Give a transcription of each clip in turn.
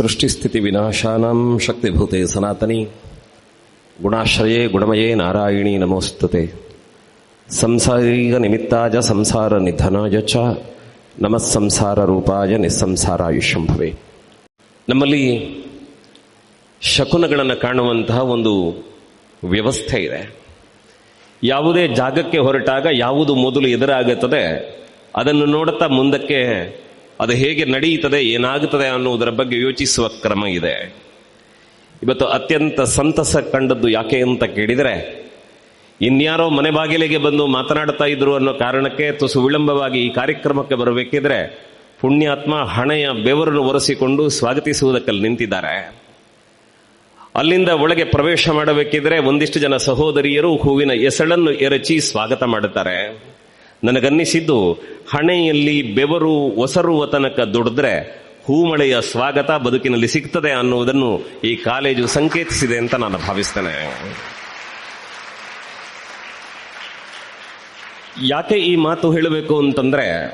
ಸೃಷ್ಟಿಸ್ಥಿತಿ ವಿನಾಶಾನಾಂ ಶಕ್ತಿಭೂತೆ ಸನಾತನಿ. ಗುಣಾಶ್ರಯೇ ಗುಣಮಯೇ ನಾರಾಯಣಿ ನಮೋಸ್ತುತೆ. ಸಂಸಾರೀಗ ನಿಮಿತ್ತಾಜ ಸಂಸಾರ ನಿಧನಾಯ ಚ ನಮಃ ಸಂಸಾರ ರೂಪಾಯ ನಿಸ್ಸಂಸಾರಾಯುಷಂಭವೆ ನಮ್ಮಲ್ಲಿ ಶಕುನಗಳನ್ನು ಕಾಣುವಂತಹ ಒಂದು ವ್ಯವಸ್ಥೆ ಇದೆ. ಯಾವುದೇ ಜಾಗಕ್ಕೆ ಹೊರಟಾಗ ಯಾವುದು ಮೊದಲು ಎದುರಾಗುತ್ತದೆ ಅದನ್ನು ನೋಡುತ್ತಾ ಮುಂದಕ್ಕೆ ಅದು ಹೇಗೆ ನಡೆಯುತ್ತದೆ, ಏನಾಗುತ್ತದೆ ಅನ್ನುವುದರ ಬಗ್ಗೆ ಯೋಚಿಸುವ ಕ್ರಮ ಇದೆ. ಇವತ್ತು ಅತ್ಯಂತ ಸಂತಸ ಕಂಡದ್ದು ಯಾಕೆ ಅಂತ ಕೇಳಿದರೆ, ಇನ್ಯಾರೋ ಮನೆ ಬಾಗಿಲಿಗೆ ಬಂದು ಮಾತನಾಡ್ತಾ ಇದ್ರು ಅನ್ನೋ ಕಾರಣಕ್ಕೆ ತುಸು ವಿಳಂಬವಾಗಿ ಈ ಕಾರ್ಯಕ್ರಮಕ್ಕೆ ಬರಬೇಕಿದ್ರೆ ಪುಣ್ಯಾತ್ಮ ಹಣೆಯ ಬೆವರನ್ನು ಒರೆಸಿಕೊಂಡು ಸ್ವಾಗತಿಸುವುದಕ್ಕಲ್ಲಿ ನಿಂತಿದ್ದಾರೆ. ಅಲ್ಲಿಂದ ಒಳಗೆ ಪ್ರವೇಶ ಮಾಡಬೇಕಿದ್ರೆ ಒಂದಿಷ್ಟು ಜನ ಸಹೋದರಿಯರು ಹೂವಿನ ಎಸಳನ್ನು ಎರಚಿ ಸ್ವಾಗತ ಮಾಡುತ್ತಾರೆ. ನನಗನ್ನಿಸಿದ್ದು, ಹಣೆಯಲ್ಲಿ ಬೆವರು ಒಸರುವ ತನಕ ದುಡಿದ್ರೆ ಹೂಮಳೆಯ ಸ್ವಾಗತ ಬದುಕಿನಲ್ಲಿ ಸಿಗ್ತದೆ ಅನ್ನುವುದನ್ನು ಈ ಕಾಲೇಜು ಸಂಕೇತಿಸಿದೆ ಅಂತ ನಾನು ಭಾವಿಸ್ತೇನೆ. ಯಾಕೆ ಈ ಮಾತು ಹೇಳಬೇಕು ಅಂತಂದ್ರೆ,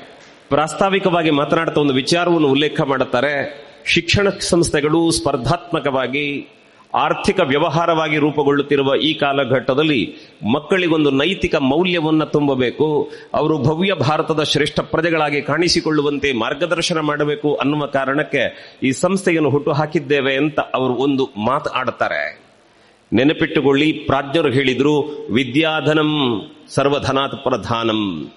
ಪ್ರಾಸ್ತಾವಿಕವಾಗಿ ಮಾತನಾಡ್ತಾ ಒಂದು ವಿಚಾರವನ್ನು ಉಲ್ಲೇಖ ಮಾಡುತ್ತಾರೆ. ಶಿಕ್ಷಣ ಸಂಸ್ಥೆಗಳು ಸ್ಪರ್ಧಾತ್ಮಕವಾಗಿ ಆರ್ಥಿಕ ವ್ಯವಹಾರವಾಗಿ ರೂಪುಗೊಳ್ಳುತ್ತಿರುವ ಈ ಕಾಲಘಟ್ಟದಲ್ಲಿ ಮಕ್ಕಳಿಗೊಂದು ನೈತಿಕ ಮೌಲ್ಯವನ್ನು ತುಂಬಬೇಕು, ಅವರು ಭವ್ಯ ಭಾರತದ ಶ್ರೇಷ್ಠ ಪ್ರಜೆಗಳಾಗಿ ಕಾಣಿಸಿಕೊಳ್ಳುವಂತೆ ಮಾರ್ಗದರ್ಶನ ಮಾಡಬೇಕು ಅನ್ನುವ ಕಾರಣಕ್ಕೆ ಈ ಸಂಸ್ಥೆಯನ್ನು ಹುಟ್ಟು ಹಾಕಿದ್ದೇವೆ ಅಂತ ಅವರು ಒಂದು ಮಾತು ಆಡುತ್ತಾರೆ. ನೆನಪಿಟ್ಟುಕೊಳ್ಳಿ, ಪ್ರಾಜ್ಞರು ಹೇಳಿದ್ರು, ವಿದ್ಯಾಧನಂ ಸರ್ವಧನಾತ್ ಪ್ರಧಾನಂ.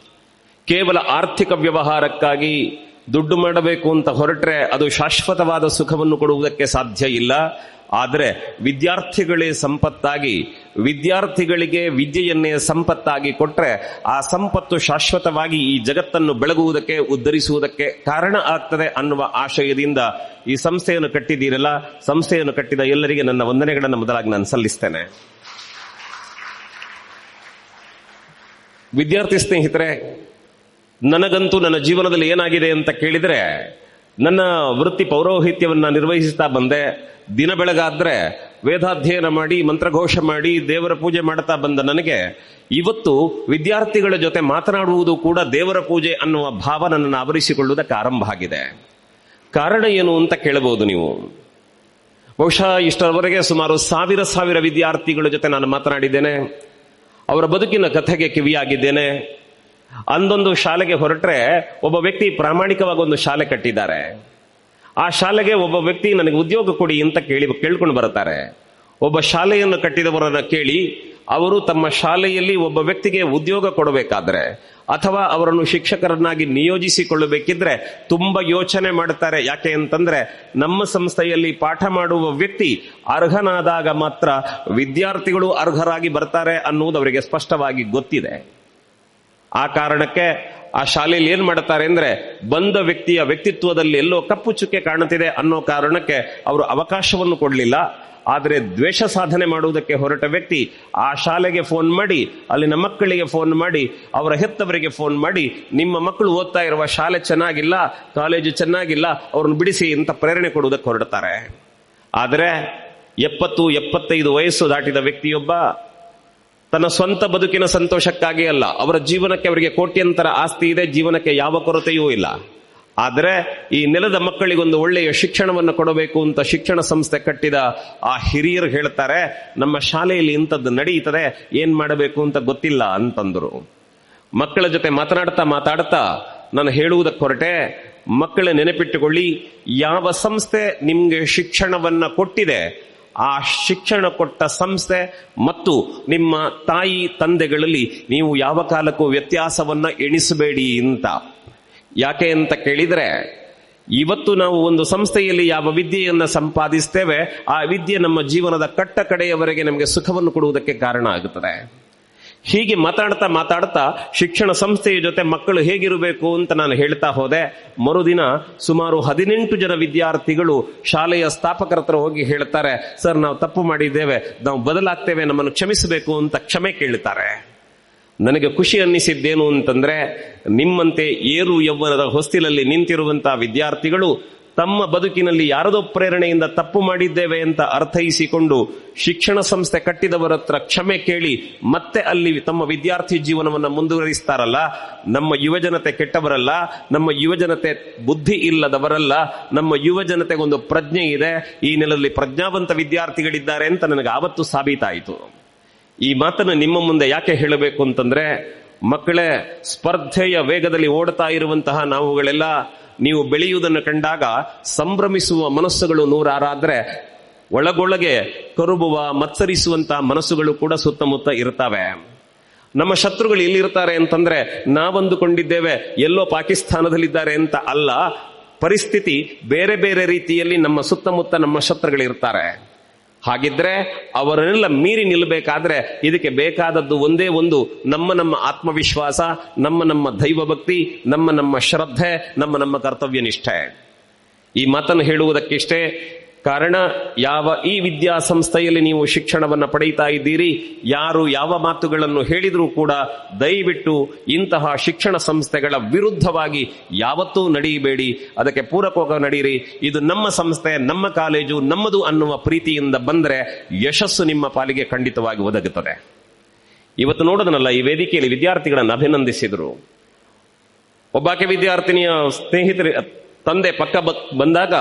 ಕೇವಲ ಆರ್ಥಿಕ ವ್ಯವಹಾರಕ್ಕಾಗಿ ದುಡ್ಡು ಮಾಡಬೇಕು ಅಂತ ಹೊರಟ್ರೆ ಅದು ಶಾಶ್ವತವಾದ ಸುಖವನ್ನು ಕೊಡುವುದಕ್ಕೆ ಸಾಧ್ಯ ಇಲ್ಲ. ಆದರೆ ವಿದ್ಯಾರ್ಥಿಗಳೇ ಸಂಪತ್ತಾಗಿ, ವಿದ್ಯಾರ್ಥಿಗಳಿಗೆ ವಿದ್ಯೆಯನ್ನೇ ಸಂಪತ್ತಾಗಿ ಕೊಟ್ಟರೆ ಆ ಸಂಪತ್ತು ಶಾಶ್ವತವಾಗಿ ಈ ಜಗತ್ತನ್ನು ಬೆಳಗುವುದಕ್ಕೆ, ಉದ್ಧರಿಸುವುದಕ್ಕೆ ಕಾರಣ ಆಗ್ತದೆ ಅನ್ನುವ ಆಶಯದಿಂದ ಈ ಸಂಸ್ಥೆಯನ್ನು ಕಟ್ಟಿದ್ದೀರಲ್ಲ, ಸಂಸ್ಥೆಯನ್ನು ಕಟ್ಟಿದ ಎಲ್ಲರಿಗೆ ನನ್ನ ವಂದನೆಗಳನ್ನು ಮೊದಲಾಗಿ ನಾನು ಸಲ್ಲಿಸ್ತೇನೆ. ವಿದ್ಯಾರ್ಥಿ ಸ್ನೇಹಿತರೆ, ನನಗಂತೂ ನನ್ನ ಜೀವನದಲ್ಲಿ ಏನಾಗಿದೆ ಅಂತ ಕೇಳಿದರೆ, ನನ್ನ ವೃತ್ತಿ ಪೌರೋಹಿತ್ಯವನ್ನು ನಿರ್ವಹಿಸ್ತಾ ಬಂದೆ ದಿನ ಬೆಳಗಾದ್ರೆ ವೇದಾಧ್ಯಯನ ಮಾಡಿ, ಮಂತ್ರಘೋಷ ಮಾಡಿ, ದೇವರ ಪೂಜೆ ಮಾಡ್ತಾ ಬಂದ ನನಗೆ, ಇವತ್ತು ವಿದ್ಯಾರ್ಥಿಗಳ ಜೊತೆ ಮಾತನಾಡುವುದು ಕೂಡ ದೇವರ ಪೂಜೆ ಅನ್ನುವ ಭಾವ ನನ್ನನ್ನು ಆವರಿಸಿಕೊಳ್ಳುವುದಕ್ಕೆ ಆರಂಭ ಆಗಿದೆ. ಕಾರಣ ಏನು ಅಂತ ಕೇಳಬಹುದು ನೀವು. ಬಹುಶಃ ಇಷ್ಟರವರೆಗೆ ಸುಮಾರು ಸಾವಿರ ಸಾವಿರ ವಿದ್ಯಾರ್ಥಿಗಳ ಜೊತೆ ನಾನು ಮಾತನಾಡಿದ್ದೇನೆ. ಅವರ ಬದುಕಿನ ಕಥೆಗೆ ಕಿವಿಯಾಗಿದ್ದೇನೆ. ಅಂದೊಂದು ಶಾಲೆಗೆ ಹೊರಟ್ರೆ ಒಬ್ಬ ವ್ಯಕ್ತಿ ಪ್ರಾಮಾಣಿಕವಾಗಿ ಒಂದು ಶಾಲೆ ಕಟ್ಟಿದ್ದಾರೆ. ಆ ಶಾಲೆಗೆ ಒಬ್ಬ ವ್ಯಕ್ತಿ ನನಗೆ ಉದ್ಯೋಗ ಕೊಡಿ ಅಂತ ಕೇಳಿ ಕೇಳ್ಕೊಂಡು ಬರುತ್ತಾರೆ. ಒಬ್ಬ ಶಾಲೆಯನ್ನು ಕಟ್ಟಿದವರನ್ನ ಕೇಳಿ ಅವರು ತಮ್ಮ ಶಾಲೆಯಲ್ಲಿ ಒಬ್ಬ ವ್ಯಕ್ತಿಗೆ ಉದ್ಯೋಗ ಕೊಡಬೇಕಾದ್ರೆ ಅಥವಾ ಅವರನ್ನು ಶಿಕ್ಷಕರನ್ನಾಗಿ ನಿಯೋಜಿಸಿಕೊಳ್ಳಬೇಕಿದ್ರೆ ತುಂಬಾ ಯೋಚನೆ ಮಾಡುತ್ತಾರೆ. ಯಾಕೆ ಅಂತಂದ್ರೆ ನಮ್ಮ ಸಂಸ್ಥೆಯಲ್ಲಿ ಪಾಠ ಮಾಡುವ ವ್ಯಕ್ತಿ ಅರ್ಹನಾದಾಗ ಮಾತ್ರ ವಿದ್ಯಾರ್ಥಿಗಳು ಅರ್ಹರಾಗಿ ಬರ್ತಾರೆ ಅನ್ನುವುದು ಅವರಿಗೆ ಸ್ಪಷ್ಟವಾಗಿ ಗೊತ್ತಿದೆ. ಆ ಕಾರಣಕ್ಕೆ ಆ ಶಾಲೆಯಲ್ಲಿ ಏನ್ ಮಾಡ್ತಾರೆ ಅಂದ್ರೆ ಬಂದ ವ್ಯಕ್ತಿಯ ವ್ಯಕ್ತಿತ್ವದಲ್ಲಿ ಎಲ್ಲೋ ಕಪ್ಪು ಚುಕ್ಕೆ ಕಾಣುತ್ತಿದೆ ಅನ್ನೋ ಕಾರಣಕ್ಕೆ ಅವರು ಅವಕಾಶವನ್ನು ಕೊಡಲಿಲ್ಲ. ಆದರೆ ದ್ವೇಷ ಸಾಧನೆ ಮಾಡುವುದಕ್ಕೆ ಹೊರಟ ವ್ಯಕ್ತಿ ಆ ಶಾಲೆಗೆ ಫೋನ್ ಮಾಡಿ, ಅಲ್ಲಿನ ಮಕ್ಕಳಿಗೆ ಫೋನ್ ಮಾಡಿ, ಅವರ ಹೆತ್ತವರಿಗೆ ಫೋನ್ ಮಾಡಿ, ನಿಮ್ಮ ಮಕ್ಕಳು ಓದ್ತಾ ಇರುವ ಶಾಲೆ ಚೆನ್ನಾಗಿಲ್ಲ ಕಾಲೇಜು ಚೆನ್ನಾಗಿಲ್ಲ, ಅವ್ರನ್ನ ಬಿಡಿಸಿ ಅಂತ ಪ್ರೇರಣೆ ಕೊಡುವುದಕ್ಕೆ ಹೊರಡ್ತಾರೆ. ಆದರೆ ಎಪ್ಪತ್ತು ಎಪ್ಪತ್ತೈದು ವಯಸ್ಸು ದಾಟಿದ ವ್ಯಕ್ತಿಯೊಬ್ಬ ತನ್ನ ಸ್ವಂತ ಬದುಕಿನ ಸಂತೋಷಕ್ಕಾಗಿ ಅಲ್ಲ, ಅವರ ಜೀವನಕ್ಕೆ ಅವರಿಗೆ ಕೋಟ್ಯಂತರ ಆಸ್ತಿ ಇದೆ, ಜೀವನಕ್ಕೆ ಯಾವ ಕೊರತೆಯೂ ಇಲ್ಲ. ಆದರೆ ಈ ನೆಲದ ಮಕ್ಕಳಿಗೊಂದು ಒಳ್ಳೆಯ ಶಿಕ್ಷಣವನ್ನು ಕೊಡಬೇಕು ಅಂತ ಶಿಕ್ಷಣ ಸಂಸ್ಥೆ ಕಟ್ಟಿದ ಆ ಹಿರಿಯರು ಹೇಳ್ತಾರೆ, ನಮ್ಮ ಶಾಲೆಯಲ್ಲಿ ಇಂಥದ್ದು ನಡೆಯುತ್ತದೆ ಏನ್ ಮಾಡಬೇಕು ಅಂತ ಗೊತ್ತಿಲ್ಲ ಅಂತಂದ್ರು. ಮಕ್ಕಳ ಜೊತೆ ಮಾತನಾಡ್ತಾ ಮಾತಾಡ್ತಾ ನಾನು ಹೇಳುವುದಕ್ಕೆ ಹೊರಟೆ ಮಕ್ಕಳ ನೆನಪಿಟ್ಟುಕೊಳ್ಳಿ, ಯಾವ ಸಂಸ್ಥೆ ನಿಮ್ಗೆ ಶಿಕ್ಷಣವನ್ನ ಕೊಟ್ಟಿದೆ ಆ ಶಿಕ್ಷಣ ಕೊಟ್ಟ ಸಂಸ್ಥೆ ಮತ್ತು ನಿಮ್ಮ ತಾಯಿ ತಂದೆಗಳಲ್ಲಿ ನೀವು ಯಾವ ಕಾಲಕ್ಕೂ ವ್ಯತ್ಯಾಸವನ್ನ ಎಣಿಸಬೇಡಿ ಅಂತ. ಯಾಕೆ ಅಂತ ಕೇಳಿದ್ರೆ, ಇವತ್ತು ನಾವು ಒಂದು ಸಂಸ್ಥೆಯಲ್ಲಿ ಯಾವ ವಿದ್ಯೆಯನ್ನು ಸಂಪಾದಿಸ್ತೇವೆ, ಆ ವಿದ್ಯೆ ನಮ್ಮ ಜೀವನದ ಕಟ್ಟ ಕಡೆಯವರೆಗೆ ನಮಗೆ ಸುಖವನ್ನು ಕೊಡುವುದಕ್ಕೆ ಕಾರಣ ಆಗುತ್ತದೆ ಹೀಗೆ ಮಾತಾಡ್ತಾ ಮಾತಾಡ್ತಾ ಶಿಕ್ಷಣ ಸಂಸ್ಥೆಯ ಜೊತೆ ಮಕ್ಕಳು ಹೇಗಿರಬೇಕು ಅಂತ ನಾನು ಹೇಳ್ತಾ ಹೋದೆ. ಮರುದಿನ ಸುಮಾರು ಹದಿನೆಂಟು ಜನ ವಿದ್ಯಾರ್ಥಿಗಳು ಶಾಲೆಯ ಸ್ಥಾಪಕರ ಹತ್ರ ಹೋಗಿ ಹೇಳ್ತಾರೆ, ಸರ್, ನಾವು ತಪ್ಪು ಮಾಡಿದ್ದೇವೆ, ನಾವು ಬದಲಾಗ್ತೇವೆ, ನಮ್ಮನ್ನು ಕ್ಷಮಿಸಬೇಕು ಅಂತ ಕ್ಷಮೆ ಕೇಳುತ್ತಾರೆ ನನಗೆ ಖುಷಿ ಅನ್ನಿಸಿದ್ದೇನು ಅಂತಂದ್ರೆ, ನಿಮ್ಮಂತೆ ಏರು ಯೌವನದ ಹೊಸ್ತಿಲಲ್ಲಿ ನಿಂತಿರುವಂತಹ ವಿದ್ಯಾರ್ಥಿಗಳು ತಮ್ಮ ಬದುಕಿನಲ್ಲಿ ಯಾರದೋ ಪ್ರೇರಣೆಯಿಂದ ತಪ್ಪು ಮಾಡಿದ್ದೇವೆ ಅಂತ ಅರ್ಥೈಸಿಕೊಂಡು ಶಿಕ್ಷಣ ಸಂಸ್ಥೆ ಕಟ್ಟಿದವರ ಹತ್ರ ಕ್ಷಮೆ ಕೇಳಿ ಮತ್ತೆ ಅಲ್ಲಿ ತಮ್ಮ ವಿದ್ಯಾರ್ಥಿ ಜೀವನವನ್ನು ಮುಂದುವರಿಸ್ತಾರಲ್ಲ, ನಮ್ಮ ಯುವಜನತೆ ಕೆಟ್ಟವರಲ್ಲ, ನಮ್ಮ ಯುವಜನತೆ ಬುದ್ಧಿ ಇಲ್ಲದವರಲ್ಲ, ನಮ್ಮ ಯುವಜನತೆಗೊಂದು ಪ್ರಜ್ಞೆ ಇದೆ, ಈ ನೆಲದಲ್ಲಿ ಪ್ರಜ್ಞಾವಂತ ವಿದ್ಯಾರ್ಥಿಗಳಿದ್ದಾರೆ ಅಂತ ನನಗೆ ಆವತ್ತು ಸಾಬೀತಾಯಿತು. ಈ ಮಾತನ್ನು ನಿಮ್ಮ ಮುಂದೆ ಯಾಕೆ ಹೇಳಬೇಕು ಅಂತಂದ್ರೆ, ಮಕ್ಕಳೇ, ಸ್ಪರ್ಧೆಯ ವೇಗದಲ್ಲಿ ಓಡ್ತಾ ಇರುವಂತಹ ನಾವುಗಳೆಲ್ಲ ನೀವು ಬೆಳೆಯುವುದನ್ನು ಕಂಡಾಗ ಸಂಭ್ರಮಿಸುವ ಮನಸ್ಸುಗಳು ನೂರಾರಾದ್ರೆ ಒಳಗೊಳಗೆ ಕರುಬುವ ಮತ್ಸರಿಸುವಂತಹ ಮನಸ್ಸುಗಳು ಕೂಡ ಸುತ್ತಮುತ್ತ ಇರ್ತವೆ ನಮ್ಮ ಶತ್ರುಗಳು ಎಲ್ಲಿರ್ತಾರೆ ಅಂತಂದ್ರೆ ನಾವಂದುಕೊಂಡಿದ್ದೇವೆ, ಎಲ್ಲೋ ಪಾಕಿಸ್ತಾನದಲ್ಲಿದ್ದಾರೆ ಅಂತ ಅಲ್ಲ, ಪರಿಸ್ಥಿತಿ ಬೇರೆ ಬೇರೆ ರೀತಿಯಲ್ಲಿ ನಮ್ಮ ಸುತ್ತಮುತ್ತ ನಮ್ಮ ಶತ್ರುಗಳಿರ್ತಾರೆ ಹಾಗಿದ್ರೆ ಅವರನ್ನೆಲ್ಲ ಮೀರಿ ನಿಲ್ಲಬೇಕಾದ್ರೆ ಇದಕ್ಕೆ ಬೇಕಾದದ್ದು ಒಂದೇ ಒಂದು ನಮ್ಮ ನಮ್ಮ ಆತ್ಮವಿಶ್ವಾಸ, ನಮ್ಮ ನಮ್ಮ ದೈವ ಭಕ್ತಿ, ನಮ್ಮ ನಮ್ಮ ಶ್ರದ್ಧೆ, ನಮ್ಮ ನಮ್ಮ ಕರ್ತವ್ಯ ನಿಷ್ಠೆ ಈ ಮಾತನ್ನು ಹೇಳುವುದಕ್ಕಿಷ್ಟೇ ಕಾರಣ, ಯಾವ ಈ ವಿದ್ಯಾ ಸಂಸ್ಥೆಯಲ್ಲಿ ನೀವು ಶಿಕ್ಷಣವನ್ನು ಪಡೆಯುತ್ತಾ ಇದ್ದೀರಿ, ಯಾರು ಯಾವ ಮಾತುಗಳನ್ನು ಹೇಳಿದರೂ ಕೂಡ ದಯವಿಟ್ಟು ಇಂತಹ ಶಿಕ್ಷಣ ಸಂಸ್ಥೆಗಳ ವಿರುದ್ಧವಾಗಿ ಯಾವತ್ತೂ ನಡೆಯಬೇಡಿ. ಅದಕ್ಕೆ ಪೂರಕವಾಗಿ ನಡೆಯಿರಿ. ಇದು ನಮ್ಮ ಸಂಸ್ಥೆ, ನಮ್ಮ ಕಾಲೇಜು, ನಮ್ಮದು ಅನ್ನುವ ಪ್ರೀತಿಯಿಂದ ಬಂದರೆ ಯಶಸ್ಸು ನಿಮ್ಮ ಪಾಲಿಗೆ ಖಂಡಿತವಾಗಿ ಒದಗುತ್ತದೆ. ಇವತ್ತು ನೋಡೋದನಲ್ಲ ಈ ವೇದಿಕೆಯಲ್ಲಿ ವಿದ್ಯಾರ್ಥಿಗಳನ್ನು ಅಭಿನಂದಿಸಿದರು. ಒಬ್ಬಾಕೆ ವಿದ್ಯಾರ್ಥಿನಿಯ ಸ್ನೇಹಿತರಿ, ತಂದೆ ಪಕ್ಕ ಬಂದಾಗ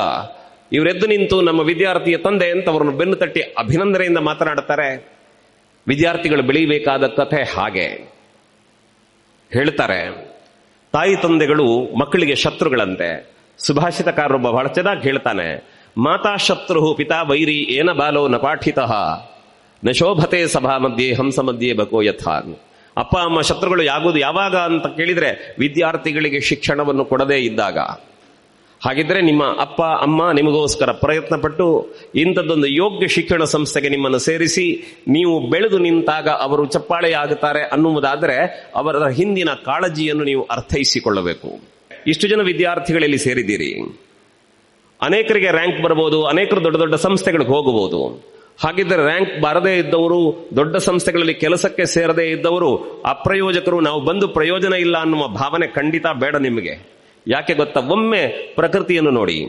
ಇವರೆದ್ದು ನಿಂತು ನಮ್ಮ ವಿದ್ಯಾರ್ಥಿಯ ತಂದೆ ಅಂತ ಅವರನ್ನು ಬೆನ್ನು ತಟ್ಟಿ ಅಭಿನಂದನೆಯಿಂದ ಮಾತನಾಡುತ್ತಾರೆ. ವಿದ್ಯಾರ್ಥಿಗಳು ಬೆಳೀಬೇಕಾದ ಕಥೆ ಹಾಗೆ. ಹೇಳ್ತಾರೆ, ತಾಯಿ ತಂದೆಗಳು ಮಕ್ಕಳಿಗೆ ಶತ್ರುಗಳಂತೆ. ಸುಭಾಷಿತಕಾರರೊಬ್ಬ ಬಹಳ ಚೆನ್ನಾಗಿ ಹೇಳ್ತಾನೆ. ಮಾತಾ ಶತ್ರು ಪಿತಾ ವೈರಿ ಏನ ಬಾಲೋ ನ ಪಾಠಿತಃ. ನ ಸಭಾ ಮಧ್ಯೆ ಹಂಸ ಮಧ್ಯೆ ಬಕೋ ಯಥ. ಅಪ್ಪ, ಅಮ್ಮ ಶತ್ರುಗಳು ಯಾಗುವುದು ಯಾವಾಗ? ಅಂತ ಕೇಳಿದ್ರೆ ವಿದ್ಯಾರ್ಥಿಗಳಿಗೆ ಶಿಕ್ಷಣವನ್ನು ಕೊಡದೇ ಇದ್ದಾಗ. ಹಾಗಿದ್ರೆ ನಿಮ್ಮ ಅಪ್ಪ, ಅಮ್ಮ ನಿಮಗೋಸ್ಕರ ಪ್ರಯತ್ನ ಪಟ್ಟು ಇಂಥದ್ದೊಂದು ಯೋಗ್ಯ ಶಿಕ್ಷಣ ಸಂಸ್ಥೆಗೆ ನಿಮ್ಮನ್ನು ಸೇರಿಸಿ, ನೀವು ಬೆಳೆದು ನಿಂತಾಗ ಅವರು ಚಪ್ಪಾಳೆಯಾಗುತ್ತಾರೆ ಅನ್ನುವುದಾದರೆ ಅವರ ಹಿಂದಿನ ಕಾಳಜಿಯನ್ನು ನೀವು ಅರ್ಥೈಸಿಕೊಳ್ಳಬೇಕು. ಇಷ್ಟು ಜನ ವಿದ್ಯಾರ್ಥಿಗಳಲ್ಲಿ ಸೇರಿದ್ದೀರಿ. ಅನೇಕರಿಗೆ ರ್ಯಾಂಕ್ ಬರಬಹುದು ಅನೇಕರು ದೊಡ್ಡ ದೊಡ್ಡ ಸಂಸ್ಥೆಗಳಿಗೆ ಹೋಗಬಹುದು. ಹಾಗಿದ್ದರೆ ರ್ಯಾಂಕ್ ಬಾರದೇ ಇದ್ದವರು, ದೊಡ್ಡ ಸಂಸ್ಥೆಗಳಲ್ಲಿ ಕೆಲಸಕ್ಕೆ ಸೇರದೇ ಇದ್ದವರು, ಅಪ್ರಯೋಜಕರು, ನಾವು ಬಂದು ಪ್ರಯೋಜನ ಇಲ್ಲ ಅನ್ನುವ ಭಾವನೆ ಖಂಡಿತ ಬೇಡ ನಿಮಗೆ. ಯಾಕೆ ಗೊತ್ತಾ? ಒಮ್ಮೆ ಪ್ರಕೃತಿಯನ್ನು ನೋಡಿ.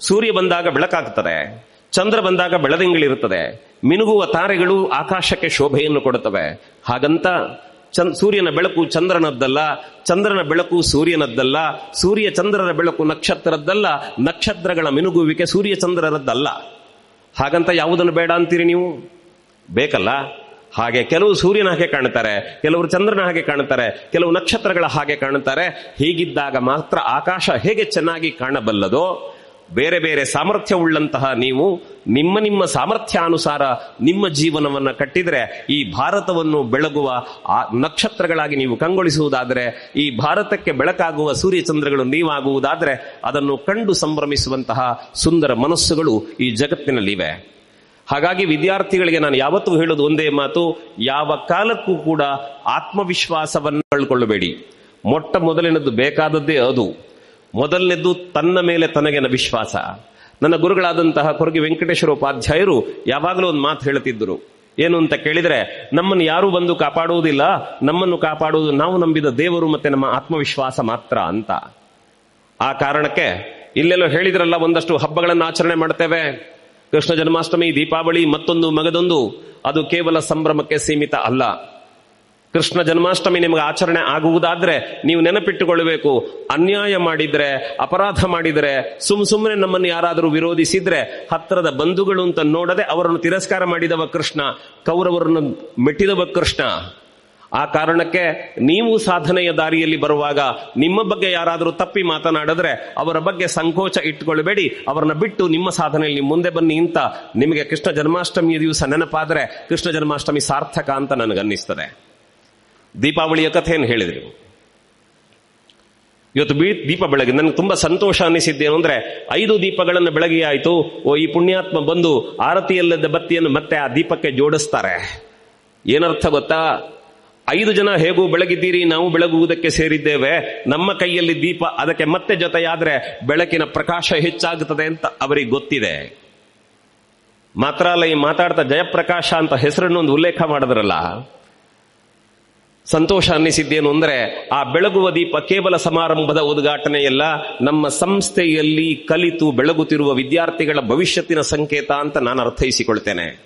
ಸೂರ್ಯ ಬಂದಾಗ ಬೆಳಕಾಗ್ತದೆ. ಚಂದ್ರ ಬಂದಾಗ ಬೆಳದಿಂಗಳಿರುತ್ತದೆ. ಮಿನುಗುವ ತಾರೆಗಳು ಆಕಾಶಕ್ಕೆ ಶೋಭೆಯನ್ನು ಕೊಡುತ್ತವೆ. ಹಾಗಂತ ಸೂರ್ಯನ ಬೆಳಕು ಚಂದ್ರನದ್ದಲ್ಲ, ಚಂದ್ರನ ಬೆಳಕು ಸೂರ್ಯನದ್ದಲ್ಲ, ಸೂರ್ಯ ಚಂದ್ರರ ಬೆಳಕು ನಕ್ಷತ್ರದ್ದಲ್ಲ, ನಕ್ಷತ್ರಗಳ ಮಿನುಗುವಿಕೆ ಸೂರ್ಯ ಚಂದ್ರರದ್ದಲ್ಲ. ಹಾಗಂತ ಯಾವುದನ್ನು ಬೇಡ ಅಂತೀರಿ ನೀವು? ಬೇಕಲ್ಲ? ಹಾಗೆ ಕೆಲವು ಸೂರ್ಯನ ಹಾಗೆ ಕಾಣುತ್ತಾರೆ, ಕೆಲವರು ಚಂದ್ರನ ಹಾಗೆ ಕಾಣುತ್ತಾರೆ, ಕೆಲವು ನಕ್ಷತ್ರಗಳ ಹಾಗೆ ಕಾಣುತ್ತಾರೆ. ಹೀಗಿದ್ದಾಗ ಮಾತ್ರ ಆಕಾಶ ಹೇಗೆ ಚೆನ್ನಾಗಿ ಕಾಣಬಲ್ಲದೋ, ಬೇರೆ ಬೇರೆ ಸಾಮರ್ಥ್ಯವುಳ್ಳಂತಹ ನೀವು ನಿಮ್ಮ ನಿಮ್ಮ ಸಾಮರ್ಥ್ಯಾನುಸಾರ ನಿಮ್ಮ ಜೀವನವನ್ನು ಕಟ್ಟಿದರೆ, ಈ ಭಾರತವನ್ನು ಬೆಳಗುವ ಆ ನಕ್ಷತ್ರಗಳಾಗಿ ನೀವು ಕಂಗೊಳಿಸುವುದಾದರೆ, ಈ ಭಾರತಕ್ಕೆ ಬೆಳಕಾಗುವ ಸೂರ್ಯಚಂದ್ರಗಳು ನೀವಾಗುವುದಾದರೆ, ಅದನ್ನು ಕಂಡು ಸಂಭ್ರಮಿಸುವಂತಹ ಸುಂದರ ಮನಸ್ಸುಗಳು ಈ ಜಗತ್ತಿನಲ್ಲಿವೆ. ಹಾಗಾಗಿ ವಿದ್ಯಾರ್ಥಿಗಳಿಗೆ ನಾನು ಯಾವತ್ತೂ ಹೇಳೋದು ಒಂದೇ ಮಾತು, ಯಾವ ಕಾಲಕ್ಕೂ ಕೂಡ ಆತ್ಮವಿಶ್ವಾಸವನ್ನು ಕಳ್ಕೊಳ್ಳಬೇಡಿ. ಮೊಟ್ಟ ಮೊದಲಿನದ್ದು ಬೇಕಾದದ್ದೇ ಅದು. ಮೊದಲನೇದ್ದು ತನ್ನ ಮೇಲೆ ತನಗಿನ ವಿಶ್ವಾಸ. ನನ್ನ ಗುರುಗಳಾದಂತಹ ಕೊರಗಿ ವೆಂಕಟೇಶ್ವರ ಉಪಾಧ್ಯಾಯರು ಯಾವಾಗಲೂ ಒಂದು ಮಾತು ಹೇಳ್ತಿದ್ದರು. ಏನು ಅಂತ ಕೇಳಿದ್ರೆ, ನಮ್ಮನ್ನು ಯಾರೂ ಬಂದು ಕಾಪಾಡುವುದಿಲ್ಲ, ನಮ್ಮನ್ನು ಕಾಪಾಡುವುದು ನಾವು ನಂಬಿದ ದೇವರು ಮತ್ತೆ ನಮ್ಮ ಆತ್ಮವಿಶ್ವಾಸ ಮಾತ್ರ ಅಂತ. ಆ ಕಾರಣಕ್ಕೆ, ಇಲ್ಲೆಲ್ಲೋ ಹೇಳಿದ್ರಲ್ಲ, ಒಂದಷ್ಟು ಹಬ್ಬಗಳನ್ನು ಆಚರಣೆ ಮಾಡ್ತೇವೆ. ಕೃಷ್ಣ ಜನ್ಮಾಷ್ಟಮಿ, ದೀಪಾವಳಿ, ಮತ್ತೊಂದು ಮಗದೊಂದು, ಅದು ಕೇವಲ ಸಂಭ್ರಮಕ್ಕೆ ಸೀಮಿತ ಅಲ್ಲ. ಕೃಷ್ಣ ಜನ್ಮಾಷ್ಟಮಿ ನಿಮಗೆ ಆಚರಣೆ ಆಗುವುದಾದ್ರೆ ನೀವು ನೆನಪಿಟ್ಟುಕೊಳ್ಳಬೇಕು. ಅನ್ಯಾಯ ಮಾಡಿದ್ರೆ, ಅಪರಾಧ ಮಾಡಿದರೆ, ಸುಮ್ ಸುಮ್ಮನೆ ನಮ್ಮನ್ನು ಯಾರಾದರೂ ವಿರೋಧಿಸಿದ್ರೆ, ಹತ್ತಿರದ ಬಂಧುಗಳು ಅಂತ ನೋಡದೆ ಅವರನ್ನು ತಿರಸ್ಕಾರ ಮಾಡಿದವ ಕೃಷ್ಣ, ಕೌರವರನ್ನು ಮೆಟ್ಟಿದವ ಕೃಷ್ಣ. ಆ ಕಾರಣಕ್ಕೆ ನೀವು ಸಾಧನೆಯ ದಾರಿಯಲ್ಲಿ ಬರುವಾಗ ನಿಮ್ಮ ಬಗ್ಗೆ ಯಾರಾದರೂ ತಪ್ಪಿ ಮಾತನಾಡಿದ್ರೆ ಅವರ ಬಗ್ಗೆ ಸಂಕೋಚ ಇಟ್ಟುಕೊಳ್ಳಬೇಡಿ ಅವರನ್ನ ಬಿಟ್ಟು ನಿಮ್ಮ ಸಾಧನೆಯಲ್ಲಿ ಮುಂದೆ ಬನ್ನಿ ಅಂತ ನಿಮಗೆ ಕೃಷ್ಣ ಜನ್ಮಾಷ್ಟಮಿಯ ದಿವಸ ನೆನಪಾದ್ರೆ ಕೃಷ್ಣ ಜನ್ಮಾಷ್ಟಮಿ ಸಾರ್ಥಕ ಅಂತ ನನಗನ್ನಿಸ್ತದೆ. ದೀಪಾವಳಿಯ ಕಥೆಯನ್ನು ಹೇಳಿದ್ರು ಇವತ್ತು ಬೀ, ದೀಪ ಬೆಳಗ್ಗೆ ನನಗೆ ತುಂಬಾ ಸಂತೋಷ ಅನಿಸಿದ್ದೇನು ಅಂದ್ರೆ ಐದು ದೀಪಗಳನ್ನು ಬೆಳಗ್ಗೆ ಆಯಿತು, ಓ, ಈ ಪುಣ್ಯಾತ್ಮ ಬಂದು ಆರತಿಯಲ್ಲದ ಬತ್ತಿಯನ್ನು ಮತ್ತೆ ಆ ದೀಪಕ್ಕೆ ಜೋಡಿಸ್ತಾರೆ. ಏನರ್ಥ ಗೊತ್ತಾ? ಐದು ಜನ ಹೇಗೂ ಬೆಳಗಿದ್ದೀರಿ, ನಾವು ಬೆಳಗುವುದಕ್ಕೆ ಸೇರಿದ್ದೇವೆ. ನಮ್ಮ ಕೈಯಲ್ಲಿ ದೀಪ, ಅದಕ್ಕೆ ಮತ್ತೆ ಜೊತೆಯಾದ್ರೆ ಬೆಳಕಿನ ಪ್ರಕಾಶ ಹೆಚ್ಚಾಗುತ್ತದೆ ಅಂತ ಅವರಿಗೆ ಗೊತ್ತಿದೆ. ಮಾತ್ರ ಅಲ್ಲ ಈ ಮಾತಾಡ್ತಾ ಜಯಪ್ರಕಾಶ ಅಂತ ಹೆಸರನ್ನು ಒಂದು ಉಲ್ಲೇಖ ಮಾಡಿದ್ರಲ್ಲ? ಸಂತೋಷ ಅನ್ನಿಸಿದ್ದೇನು ಅಂದ್ರೆ, ಆ ಬೆಳಗುವ ದೀಪ ಕೇವಲ ಸಮಾರಂಭದ ಉದ್ಘಾಟನೆಯಲ್ಲ, ನಮ್ಮ ಸಂಸ್ಥೆಯಲ್ಲಿ ಕಲಿತು ಬೆಳಗುತ್ತಿರುವ ವಿದ್ಯಾರ್ಥಿಗಳ ಭವಿಷ್ಯತ್ತಿನ ಸಂಕೇತ ಅಂತ ನಾನು ಅರ್ಥೈಸಿಕೊಳ್ತೇನೆ.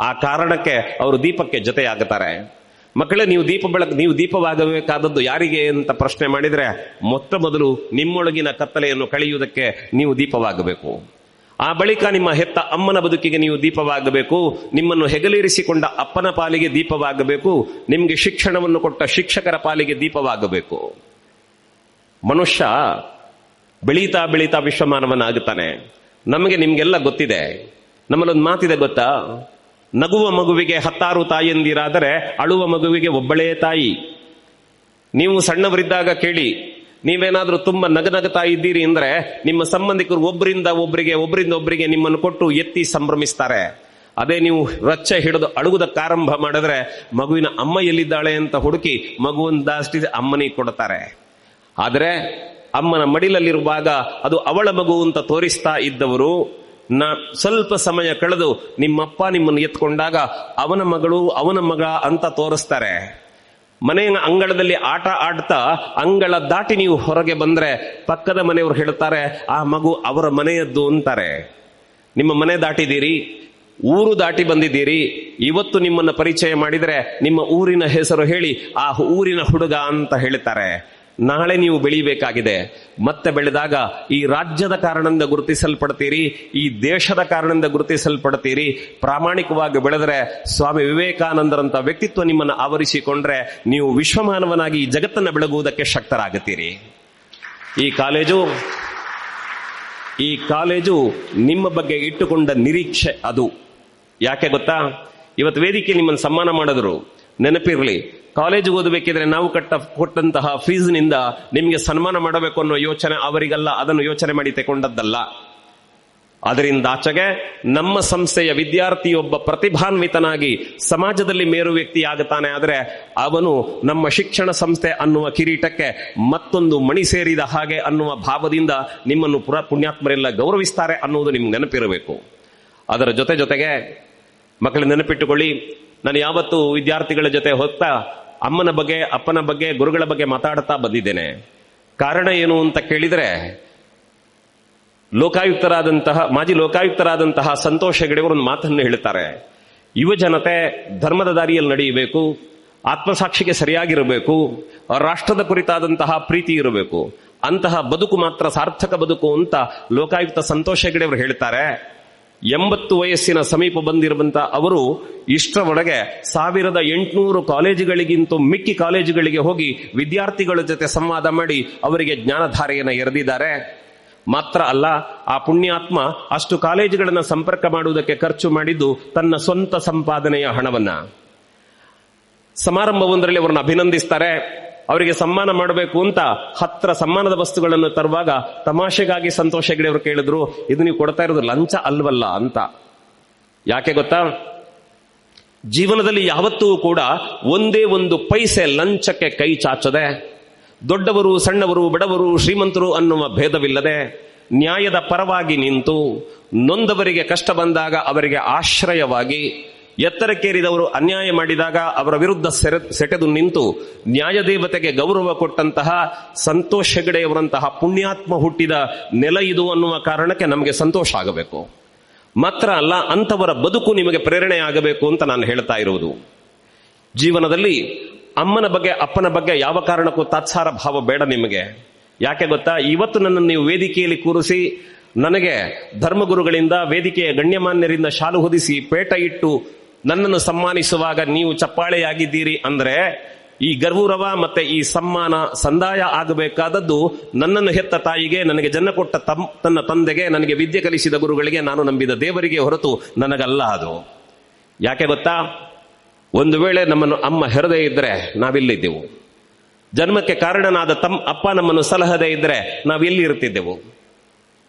ಆ ಕಾರಣಕ್ಕೆ ಅವರು ದೀಪಕ್ಕೆ ಜೊತೆಯಾಗುತ್ತಾರೆ. ಮಕ್ಕಳೇ, ನೀವು ದೀಪ ಬೆಳಕು, ನೀವು ದೀಪವಾಗಬೇಕಾದದ್ದು ಯಾರಿಗೆ ಅಂತ ಪ್ರಶ್ನೆ ಮಾಡಿದರೆ, ಮೊತ್ತ ಮೊದಲು ನಿಮ್ಮೊಳಗಿನ ಕತ್ತಲೆಯನ್ನು ಕಳೆಯುವುದಕ್ಕೆ ನೀವು ದೀಪವಾಗಬೇಕು. ಆ ಬಳಿಕ ನಿಮ್ಮ ಹೆತ್ತ ಅಮ್ಮನ ಬದುಕಿಗೆ ನೀವು ದೀಪವಾಗಬೇಕು, ನಿಮ್ಮನ್ನು ಹೆಗಲೇರಿಸಿಕೊಂಡ ಅಪ್ಪನ ಪಾಲಿಗೆ ದೀಪವಾಗಬೇಕು, ನಿಮಗೆ ಶಿಕ್ಷಣವನ್ನು ಕೊಟ್ಟ ಶಿಕ್ಷಕರ ಪಾಲಿಗೆ ದೀಪವಾಗಬೇಕು. ಮನುಷ್ಯ ಬೆಳೀತಾ ಬೆಳೀತಾ ವಿಶ್ವಮಾನವನಾಗುತ್ತಾನೆ. ನಮಗೆ ನಿಮಗೆಲ್ಲ ಗೊತ್ತಿದೆ. ನಮ್ಮಲ್ಲೊಂದು ಮಾತಿದೆ ಗೊತ್ತಾ? ನಗುವ ಮಗುವಿಗೆ ಹತ್ತಾರು ತಾಯಿಯಂದಿರಾದರೆ ಅಳುವ ಮಗುವಿಗೆ ಒಬ್ಬಳೇ ತಾಯಿ. ನೀವು ಸಣ್ಣವರಿದ್ದಾಗ ಕೇಳಿ, ನೀವೇನಾದ್ರೂ ತುಂಬಾ ನಗನಗತಾ ಇದ್ದೀರಿ ಅಂದ್ರೆ ನಿಮ್ಮ ಸಂಬಂಧಿಕರು ಒಬ್ಬರಿಂದ ಒಬ್ಬರಿಗೆ ಒಬ್ಬರಿಂದ ಒಬ್ಬರಿಗೆ ನಿಮ್ಮನ್ನು ಕೊಟ್ಟು ಎತ್ತಿ ಸಂಭ್ರಮಿಸ್ತಾರೆ. ಅದೇ ನೀವು ರಚ್ಚ ಹಿಡಿದು ಅಳುವುದಕ್ಕೆ ಆರಂಭ ಮಾಡಿದ್ರೆ ಮಗುವಿನ ಅಮ್ಮ ಎಲ್ಲಿದ್ದಾಳೆ ಅಂತ ಹುಡುಕಿ ಮಗುವನ್ನು ದಾಸ್ತಿ ಅಮ್ಮನಿಗೆ ಕೊಡ್ತಾರೆ. ಆದರೆ ಅಮ್ಮನ ಮಡಿಲಲ್ಲಿರುವಾಗ ಅದು ಅವಳ ಮಗು ಅಂತ ತೋರಿಸ್ತಾ ಇದ್ದವರು ನಾ ಸ್ವಲ್ಪ ಸಮಯ ಕಳೆದು ನಿಮ್ಮಪ್ಪ ನಿಮ್ಮನ್ನು ಎತ್ಕೊಂಡಾಗ ಅವನ ಮಗಳು ಅವನ ಮಗ ಅಂತ ತೋರಿಸ್ತಾರೆ. ಮನೆಯ ಅಂಗಳದಲ್ಲಿ ಆಟ ಆಡ್ತಾ ಅಂಗಳ ದಾಟಿ ನೀವು ಹೊರಗೆ ಬಂದ್ರೆ ಪಕ್ಕದ ಮನೆಯವರು ಹೇಳ್ತಾರೆ, ಆ ಮಗು ಅವರ ಮನೆಯದ್ದು ಅಂತಾರೆ. ನಿಮ್ಮ ಮನೆ ದಾಟಿದ್ದೀರಿ, ಊರು ದಾಟಿ ಬಂದಿದ್ದೀರಿ, ಇವತ್ತು ನಿಮ್ಮನ್ನ ಪರಿಚಯ ಮಾಡಿದರೆ ನಿಮ್ಮ ಊರಿನ ಹೆಸರು ಹೇಳಿ, ಆ ಊರಿನ ಹುಡುಗ ಅಂತ ಹೇಳ್ತಾರೆ. ನಾಳೆ ನೀವು ಬೆಳಿಬೇಕಾಗಿದೆ. ಮತ್ತೆ ಬೆಳೆದಾಗ ಈ ರಾಜ್ಯದ ಕಾರಣದಿಂದ ಗುರುತಿಸಲ್ಪಡ್ತೀರಿ, ಈ ದೇಶದ ಕಾರಣದಿಂದ ಗುರುತಿಸಲ್ಪಡ್ತೀರಿ. ಪ್ರಾಮಾಣಿಕವಾಗಿ ಬೆಳೆದರೆ ಸ್ವಾಮಿ ವಿವೇಕಾನಂದರಂತ ವ್ಯಕ್ತಿತ್ವ ನಿಮ್ಮನ್ನು ಆವರಿಸಿಕೊಂಡ್ರೆ ನೀವು ವಿಶ್ವಮಾನವನಾಗಿ ಈ ಜಗತ್ತನ್ನು ಬೆಳಗುವುದಕ್ಕೆ ಶಕ್ತರಾಗುತ್ತೀರಿ. ಈ ಕಾಲೇಜು ಈ ಕಾಲೇಜು ನಿಮ್ಮ ಬಗ್ಗೆ ಇಟ್ಟುಕೊಂಡ ನಿರೀಕ್ಷೆ ಅದು. ಯಾಕೆ ಗೊತ್ತಾ? ಇವತ್ತು ವೇದಿಕೆ ನಿಮ್ಮನ್ನು ಸಮ್ಮಾನ ಮಾಡಿದ್ರು. ನೆನಪಿರಲಿ. ಕಾಲೇಜ್ ಓದಬೇಕಿದ್ರೆ ನಾವು ಕಟ್ಟ ಕೊಟ್ಟಂತಹ ಫೀಸ್ನಿಂದ ನಿಮಗೆ ಸನ್ಮಾನ ಮಾಡಬೇಕು ಅನ್ನೋ ಯೋಚನೆ ಅವರಿಗಲ್ಲ, ಅದನ್ನು ಯೋಚನೆ ಮಾಡಿ ತಗೊಂಡದ್ದಲ್ಲ ಅದರಿಂದ ಆಚೆಗೆ ನಮ್ಮ ಸಂಸ್ಥೆಯ ವಿದ್ಯಾರ್ಥಿಯೊಬ್ಬ ಪ್ರತಿಭಾನ್ವಿತನಾಗಿ ಸಮಾಜದಲ್ಲಿ ಮೇರು ವ್ಯಕ್ತಿ ಆಗುತ್ತಾನೆ ಆದರೆ ಅವನು ನಮ್ಮ ಶಿಕ್ಷಣ ಸಂಸ್ಥೆ ಅನ್ನುವ ಕಿರೀಟಕ್ಕೆ ಮತ್ತೊಂದು ಮಣಿ ಸೇರಿದ ಹಾಗೆ ಅನ್ನುವ ಭಾವದಿಂದ ನಿಮ್ಮನ್ನು ಪುರ ಪುಣ್ಯಾತ್ಮರೆಲ್ಲ ಗೌರವಿಸ್ತಾರೆ ಅನ್ನುವುದು ನಿಮ್ಗೆ ನೆನಪಿರಬೇಕು. ಅದರ ಜೊತೆ ಜೊತೆಗೆ ಮಕ್ಕಳು ನೆನಪಿಟ್ಟುಕೊಳ್ಳಿ ನಾನು ಯಾವತ್ತು ವಿದ್ಯಾರ್ಥಿಗಳ ಜೊತೆ ಹೋಗ್ತಾ ಅಮ್ಮನ ಬಗ್ಗೆ, ಅಪ್ಪನ ಬಗ್ಗೆ, ಗುರುಗಳ ಬಗ್ಗೆ ಮಾತಾಡ್ತಾ ಬಂದಿದ್ದೇನೆ. ಕಾರಣ ಏನು ಅಂತ ಕೇಳಿದ್ರೆ, ಲೋಕಾಯುಕ್ತರಾದಂತಹ, ಮಾಜಿ ಲೋಕಾಯುಕ್ತರಾದಂತಹ ಸಂತೋಷ ಹೆಗಡೆ ಅವರು ಒಂದು ಮಾತನ್ನು ಹೇಳ್ತಾರೆ. ಯುವ ಜನತೆ ಧರ್ಮದ ದಾರಿಯಲ್ಲಿ ನಡೆಯಬೇಕು, ಆತ್ಮಸಾಕ್ಷಿಗೆ ಸರಿಯಾಗಿರಬೇಕು, ರಾಷ್ಟ್ರದ ಕುರಿತಾದಂತಹ ಪ್ರೀತಿ ಇರಬೇಕು. ಅಂತಹ ಬದುಕು ಮಾತ್ರ ಸಾರ್ಥಕ ಬದುಕು ಅಂತ ಲೋಕಾಯುಕ್ತ ಸಂತೋಷ ಹೆಗಡೆ ಅವರು ಹೇಳ್ತಾರೆ. ಎಂಬತ್ತು ವಯಸ್ಸಿನ ಸಮೀಪ ಬಂದಿರುವಂತಹ ಅವರು ಇಷ್ಟರ ಒಳಗೆ ಸಾವಿರದ ಎಂಟುನೂರು ಕಾಲೇಜುಗಳಿಗಿಂತ ಮಿಕ್ಕಿ ಕಾಲೇಜುಗಳಿಗೆ ಹೋಗಿ ವಿದ್ಯಾರ್ಥಿಗಳ ಜೊತೆ ಸಂವಾದ ಮಾಡಿ ಅವರಿಗೆ ಜ್ಞಾನಧಾರೆಯನ್ನು ಎರೆದಿದ್ದಾರೆ. ಮಾತ್ರ ಅಲ್ಲ, ಆ ಪುಣ್ಯಾತ್ಮ ಅಷ್ಟು ಕಾಲೇಜುಗಳನ್ನು ಸಂಪರ್ಕ ಮಾಡುವುದಕ್ಕೆ ಖರ್ಚು ಮಾಡಿದ್ದು ತನ್ನ ಸ್ವಂತ ಸಂಪಾದನೆಯ ಹಣವನ್ನ. ಸಮಾರಂಭವೊಂದರಲ್ಲಿ ಅವರನ್ನು ಅಭಿನಂದಿಸ್ತಾರೆ. ಅವರಿಗೆ ಸಮ್ಮಾನ ಮಾಡಬೇಕು ಅಂತ ಹತ್ರ ಸಮ್ಮಾನದ ವಸ್ತುಗಳನ್ನು ತರುವಾಗ ತಮಾಷೆಗಾಗಿ ಸಂತೋಷ ಹೆಗಡೆ ಅವರು ಕೇಳಿದ್ರು, ಇದು ನೀವು ಕೊಡ್ತಾ ಇರೋದು ಲಂಚ ಅಲ್ವಲ್ಲ ಅಂತ. ಯಾಕೆ ಗೊತ್ತಾ? ಜೀವನದಲ್ಲಿ ಯಾವತ್ತೂ ಕೂಡ ಒಂದೇ ಒಂದು ಪೈಸೆ ಲಂಚಕ್ಕೆ ಕೈ ಚಾಚದೆ, ದೊಡ್ಡವರು, ಸಣ್ಣವರು, ಬಡವರು, ಶ್ರೀಮಂತರು ಅನ್ನುವ ಭೇದವಿಲ್ಲದೆ ನ್ಯಾಯದ ಪರವಾಗಿ ನಿಂತು, ನೊಂದವರಿಗೆ ಕಷ್ಟ ಬಂದಾಗ ಅವರಿಗೆ ಆಶ್ರಯವಾಗಿ ಎತ್ತರಕ್ಕೇರಿದವರು ಅನ್ಯಾಯ ಮಾಡಿದಾಗ ಅವರ ವಿರುದ್ಧ ಸೆಟೆದು ನಿಂತು ನ್ಯಾಯದೇವತೆಗೆ ಗೌರವ ಕೊಟ್ಟಂತಹ ಸಂತೋಷ ಹೆಗಡೆಯವರಂತಹ ಪುಣ್ಯಾತ್ಮ ಹುಟ್ಟಿದ ನೆಲ ಇದು ಅನ್ನುವ ಕಾರಣಕ್ಕೆ ನಮಗೆ ಸಂತೋಷ ಆಗಬೇಕು. ಮಾತ್ರ ಅಲ್ಲ, ಅಂಥವರ ಬದುಕು ನಿಮಗೆ ಪ್ರೇರಣೆ ಆಗಬೇಕು ಅಂತ ನಾನು ಹೇಳ್ತಾ ಇರುವುದು. ಜೀವನದಲ್ಲಿ ಅಮ್ಮನ ಬಗ್ಗೆ, ಅಪ್ಪನ ಬಗ್ಗೆ ಯಾವ ಕಾರಣಕ್ಕೂ ತಾತ್ಸಾರ ಭಾವ ಬೇಡ ನಿಮಗೆ. ಯಾಕೆ ಗೊತ್ತಾ? ಇವತ್ತು ನನ್ನನ್ನು ನೀವು ವೇದಿಕೆಯಲ್ಲಿ ಕೂರಿಸಿ ನನಗೆ ಧರ್ಮಗುರುಗಳಿಂದ, ವೇದಿಕೆಯ ಗಣ್ಯಮಾನ್ಯರಿಂದ ಶಾಲು ಹೊದಿಸಿ, ಪೇಟ ಇಟ್ಟು ನನ್ನನ್ನು ಸನ್ಮಾನಿಸುವಾಗ ನೀವು ಚಪ್ಪಾಳೆಯಾಗಿದ್ದೀರಿ ಅಂದ್ರೆ ಈ ಗರ್ವರವ ಮತ್ತೆ ಈ ಸಮ್ಮಾನ ಸಂದಾಯ ಆಗಬೇಕಾದದ್ದು ನನ್ನನ್ನು ಹೆತ್ತ ತಾಯಿಗೆ, ನನಗೆ ಜನ್ಮ ಕೊಟ್ಟ ತನ್ನ ತಂದೆಗೆ, ನನಗೆ ವಿದ್ಯೆ ಕಲಿಸಿದ ಗುರುಗಳಿಗೆ ನಾನು ನಂಬಿದ ದೇವರಿಗೆ ಹೊರತು ನನಗಲ್ಲ ಅದು. ಯಾಕೆ ಗೊತ್ತಾ? ಒಂದು ವೇಳೆ ನಮ್ಮನ್ನು ಅಮ್ಮ ಹೆರದೇ ಇದ್ರೆ ನಾವಿಲ್ಲಿದ್ದೆವು. ಜನ್ಮಕ್ಕೆ ಕಾರಣನಾದ ತಮ್ಮ ಅಪ್ಪ ನಮ್ಮನ್ನು ಸಲಹದೇ ಇದ್ರೆ ನಾವೆಲ್ಲಿ ಇರ್ತಿದ್ದೆವು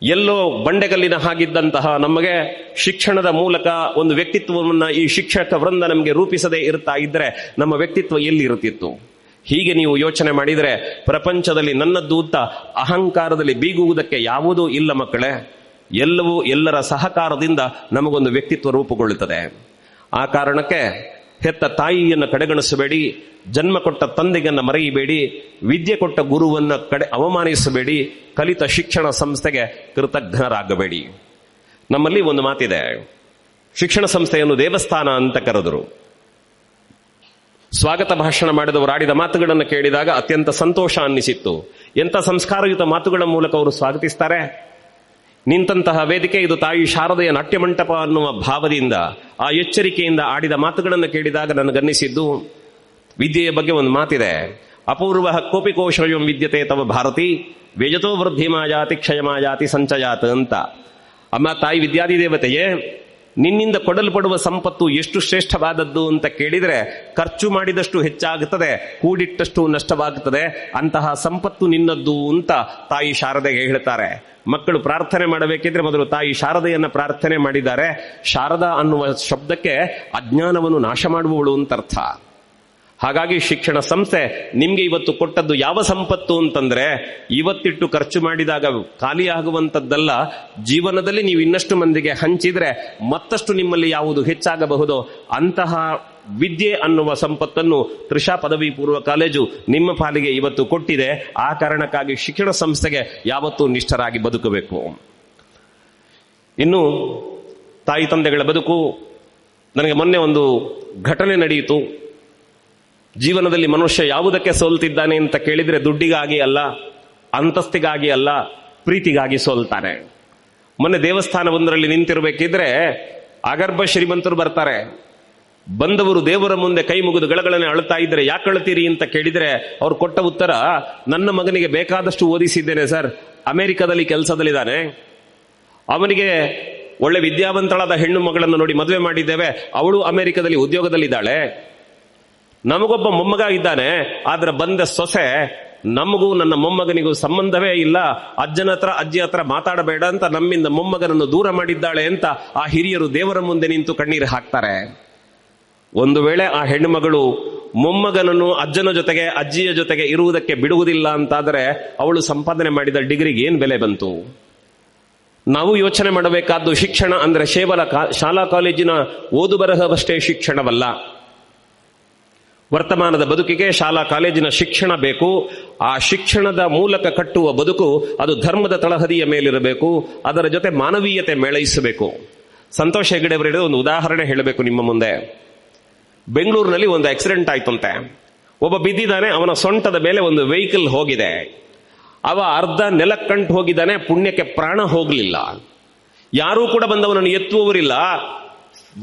ಎಲ್ಲೋ ಬಂಡೆಗಲ್ಲಿನ ಹಾಗಿದ್ದಂತಹ ನಮಗೆ ಶಿಕ್ಷಣದ ಮೂಲಕ ಒಂದು ವ್ಯಕ್ತಿತ್ವವನ್ನ ಈ ಶಿಕ್ಷಕ ವೃಂದ ನಮಗೆ ರೂಪಿಸದೇ ಇರ್ತಾ ಇದ್ರೆ ನಮ್ಮ ವ್ಯಕ್ತಿತ್ವ ಎಲ್ಲಿ ಇರುತ್ತಿತ್ತು? ಹೀಗೆ ನೀವು ಯೋಚನೆ ಮಾಡಿದರೆ ಪ್ರಪಂಚದಲ್ಲಿ ನನ್ನದ್ದು ಅಂತ ಅಹಂಕಾರದಲ್ಲಿ ಬೀಗುವುದಕ್ಕೆ ಯಾವುದೂ ಇಲ್ಲ ಮಕ್ಕಳೇ. ಎಲ್ಲವೂ ಎಲ್ಲರ ಸಹಕಾರದಿಂದ ನಮಗೊಂದು ವ್ಯಕ್ತಿತ್ವ ರೂಪುಗೊಳ್ಳುತ್ತದೆ. ಆ ಕಾರಣಕ್ಕೆ ಹೆತ್ತ ತಾಯಿಯನ್ನು ಕಡೆಗಣಿಸಬೇಡಿ, ಜನ್ಮ ಕೊಟ್ಟ ತಂದೆಗನ್ನ ಮರೆಯಬೇಡಿ, ವಿದ್ಯೆ ಕೊಟ್ಟ ಗುರುವನ್ನ ಕಡೆ ಅವಮಾನಿಸಬೇಡಿ, ಕಲಿತ ಶಿಕ್ಷಣ ಸಂಸ್ಥೆಗೆ ಕೃತಜ್ಞರಾಗಬೇಡಿ. ನಮ್ಮಲ್ಲಿ ಒಂದು ಮಾತಿದೆ. ಶಿಕ್ಷಣ ಸಂಸ್ಥೆಯನ್ನು ದೇವಸ್ಥಾನ ಅಂತ ಕರೆದರು. ಸ್ವಾಗತ ಭಾಷಣ ಮಾಡಿದವರು ಆಡಿದ ಮಾತುಗಳನ್ನು ಕೇಳಿದಾಗ ಅತ್ಯಂತ ಸಂತೋಷ ಅನ್ನಿಸಿತ್ತು. ಎಂಥ ಸಂಸ್ಕಾರಯುತ ಮಾತುಗಳ ಮೂಲಕ ಅವರು ಸ್ವಾಗತಿಸ್ತಾರೆ? ನಿಂತಹ ವೇದಿಕೆ ಇದು ತಾಯಿ ಶಾರದೆಯ ನಾಟ್ಯ ಮಂಟಪ ಅನ್ನುವ ಭಾವದಿಂದ, ಆ ಎಚ್ಚರಿಕೆಯಿಂದ ಆಡಿದ ಮಾತುಗಳನ್ನು ಕೇಳಿದಾಗ ನನಗನ್ನಿಸಿದ್ದು, ವಿದ್ಯೆಯ ಬಗ್ಗೆ ಒಂದು ಮಾತಿದೆ. ಅಪೂರ್ವ ಕೋಪಿ ಕೋಪಿಕೋಶಯಂ ವಿದ್ಯತೆ ತವ ಭಾರತಿ ಮಾಯಾತಿ ಕ್ಷಯ ಮಾಯಾತಿ ಸಂಚಯಾತ ಅಂತ. ಅಮ್ಮ ತಾಯಿ ವಿದ್ಯಾದಿ ದೇವತೆಯೇ ನಿನ್ನಿಂದ ಕೊಡಲ್ಪಡುವ ಸಂಪತ್ತು ಎಷ್ಟು ಶ್ರೇಷ್ಠವಾದದ್ದು ಅಂತ ಕೇಳಿದರೆ ಖರ್ಚು ಮಾಡಿದಷ್ಟು ಹೆಚ್ಚಾಗುತ್ತದೆ, ಕೂಡಿಟ್ಟಷ್ಟು ನಷ್ಟವಾಗುತ್ತದೆ. ಅಂತಹ ಸಂಪತ್ತು ನಿನ್ನದ್ದು ಅಂತ ತಾಯಿ ಶಾರದೆಗೆ ಹೇಳ್ತಾರೆ. ಮಕ್ಕಳು ಪ್ರಾರ್ಥನೆ ಮಾಡಬೇಕಿದ್ರೆ ಮೊದಲು ತಾಯಿ ಶಾರದೆಯನ್ನ ಪ್ರಾರ್ಥನೆ ಮಾಡಿದ್ದಾರೆ. ಶಾರದಾ ಅನ್ನುವ ಶಬ್ದಕ್ಕೆ ಅಜ್ಞಾನವನ್ನು ನಾಶ ಮಾಡುವವಳು ಅಂತ ಅರ್ಥ ಹಾಗಾಗಿ ಶಿಕ್ಷಣ ಸಂಸ್ಥೆ ನಿಮ್ಗೆ ಇವತ್ತು ಕೊಟ್ಟದ್ದು ಯಾವ ಸಂಪತ್ತು ಅಂತಂದ್ರೆ ಇವತ್ತಿಟ್ಟು ಖರ್ಚು ಮಾಡಿದಾಗ ಖಾಲಿಯಾಗುವಂತದ್ದಲ್ಲ ಜೀವನದಲ್ಲಿ ನೀವು ಇನ್ನಷ್ಟು ಮಂದಿಗೆ ಹಂಚಿದ್ರೆ ಮತ್ತಷ್ಟು ನಿಮ್ಮಲ್ಲಿ ಯಾವುದು ಹೆಚ್ಚಾಗಬಹುದು ಅಂತಹ ವಿದ್ಯೆ ಅನ್ನುವ ಸಂಪತ್ತನ್ನು ತ್ರಿಷಾ ಪದವಿ ಪೂರ್ವ ಕಾಲೇಜು ನಿಮ್ಮ ಪಾಲಿಗೆ ಇವತ್ತು ಕೊಟ್ಟಿದೆ. ಆ ಕಾರಣಕ್ಕಾಗಿ ಶಿಕ್ಷಣ ಸಂಸ್ಥೆಗೆ ಯಾವತ್ತೂ ನಿಷ್ಠರಾಗಿ ಬದುಕಬೇಕು. ಇನ್ನು ತಾಯಿ ತಂದೆಗಳ ಬದುಕು, ನನಗೆ ಮೊನ್ನೆ ಒಂದು ಘಟನೆ ನಡೆಯಿತು. ಜೀವನದಲ್ಲಿ ಮನುಷ್ಯ ಯಾವುದಕ್ಕೆ ಸೋಲ್ತಿದ್ದಾನೆ ಅಂತ ಕೇಳಿದ್ರೆ ದುಡ್ಡಿಗಾಗಿ ಅಲ್ಲ, ಅಂತಸ್ತಿಗಾಗಿ ಅಲ್ಲ, ಪ್ರೀತಿಗಾಗಿ ಸೋಲ್ತಾನೆ ಮೊನ್ನೆ ದೇವಸ್ಥಾನ ಒಂದರಲ್ಲಿ ನಿಂತಿರಬೇಕಿದ್ರೆ ಅಗರ್ಭ ಶ್ರೀಮಂತರು ಬರ್ತಾರೆ. ಬಂದವರು ದೇವರ ಮುಂದೆ ಕೈ ಮುಗಿದು ಗಳಗಳನ್ನೇ ಅಳ್ತಾ ಇದ್ರೆ ಯಾಕೆ ಅಳ್ತೀರಿ ಅಂತ ಕೇಳಿದ್ರೆ ಅವ್ರು ಕೊಟ್ಟ ಉತ್ತರ, ನನ್ನ ಮಗನಿಗೆ ಬೇಕಾದಷ್ಟು ಓದಿಸಿದ್ದೇನೆ ಸರ್, ಅಮೆರಿಕದಲ್ಲಿ ಕೆಲಸದಲ್ಲಿದ್ದಾನೆ. ಅವನಿಗೆ ಒಳ್ಳೆ ವಿದ್ಯಾವಂತಳಾದ ಹೆಣ್ಣು ಮಗಳನ್ನು ನೋಡಿ ಮದುವೆ ಮಾಡಿದ್ದೇವೆ, ಅವಳು ಅಮೆರಿಕದಲ್ಲಿ ಉದ್ಯೋಗದಲ್ಲಿದ್ದಾಳೆ. ನಮಗೊಬ್ಬ ಮೊಮ್ಮಗ ಇದ್ದಾನೆ ಆದ್ರೆ ಬಂದ ಸೊಸೆ, ನಮಗೂ ನನ್ನ ಮೊಮ್ಮಗನಿಗೂ ಸಂಬಂಧವೇ ಇಲ್ಲ. ಅಜ್ಜನ ಹತ್ರ ಅಜ್ಜಿ ಹತ್ರ ಮಾತಾಡಬೇಡ ಅಂತ ನಮ್ಮಿಂದ ಮೊಮ್ಮಗನನ್ನು ದೂರ ಮಾಡಿದ್ದಾಳೆ ಅಂತ ಆ ಹಿರಿಯರು ದೇವರ ಮುಂದೆ ನಿಂತು ಕಣ್ಣೀರು ಹಾಕ್ತಾರೆ. ಒಂದು ವೇಳೆ ಆ ಹೆಣ್ಣುಮಗಳು ಮೊಮ್ಮಗನನ್ನು ಅಜ್ಜನ ಜೊತೆಗೆ, ಅಜ್ಜಿಯ ಜೊತೆಗೆ ಇರುವುದಕ್ಕೆ ಬಿಡುವುದಿಲ್ಲ ಅಂತಾದರೆ ಅವಳು ಸಂಪಾದನೆ ಮಾಡಿದ ಡಿಗ್ರಿಗೆ ಏನು ಬೆಲೆ ಬಂತು? ನಾವು ಯೋಚನೆ ಮಾಡಬೇಕಾದ್ದು ಶಿಕ್ಷಣ ಅಂದ್ರೆ ಕೇವಲ ಶಾಲಾ ಕಾಲೇಜಿನ ಓದು ಬರಹವಷ್ಟೇ ಶಿಕ್ಷಣವಲ್ಲ. ವರ್ತಮಾನದ ಬದುಕಿಗೆ ಶಾಲಾ ಕಾಲೇಜಿನ ಶಿಕ್ಷಣ ಬೇಕು. ಆ ಶಿಕ್ಷಣದ ಮೂಲಕ ಕಟ್ಟುವ ಬದುಕು ಅದು ಧರ್ಮದ ತಳಹದಿಯ ಮೇಲಿರಬೇಕು. ಅದರ ಜೊತೆ ಮಾನವೀಯತೆ ಮೇಳೈಸಬೇಕು. ಸಂತೋಷ್ ಹೆಗಡೆ ಅವರು ಒಂದು ಉದಾಹರಣೆ ಹೇಳಬೇಕು ನಿಮ್ಮ ಮುಂದೆ. ಬೆಂಗಳೂರಿನಲ್ಲಿ ಒಂದು ಆಕ್ಸಿಡೆಂಟ್ ಆಯ್ತಂತೆ. ಒಬ್ಬ ಬಿದ್ದಿದ್ದಾನೆ, ಅವನ ಸೊಂಟದ ಮೇಲೆ ಒಂದು ವೆಹಿಕಲ್ ಹೋಗಿದೆ. ಅವ ಅರ್ಧ ನೆಲಕ್ಕಂಟು ಹೋಗಿದ್ದಾನೆ, ಪುಣ್ಯಕ್ಕೆ ಪ್ರಾಣ ಹೋಗಲಿಲ್ಲ. ಯಾರೂ ಕೂಡ ಬಂದವನನ್ನು ಎತ್ತುವವರಿಲ್ಲ.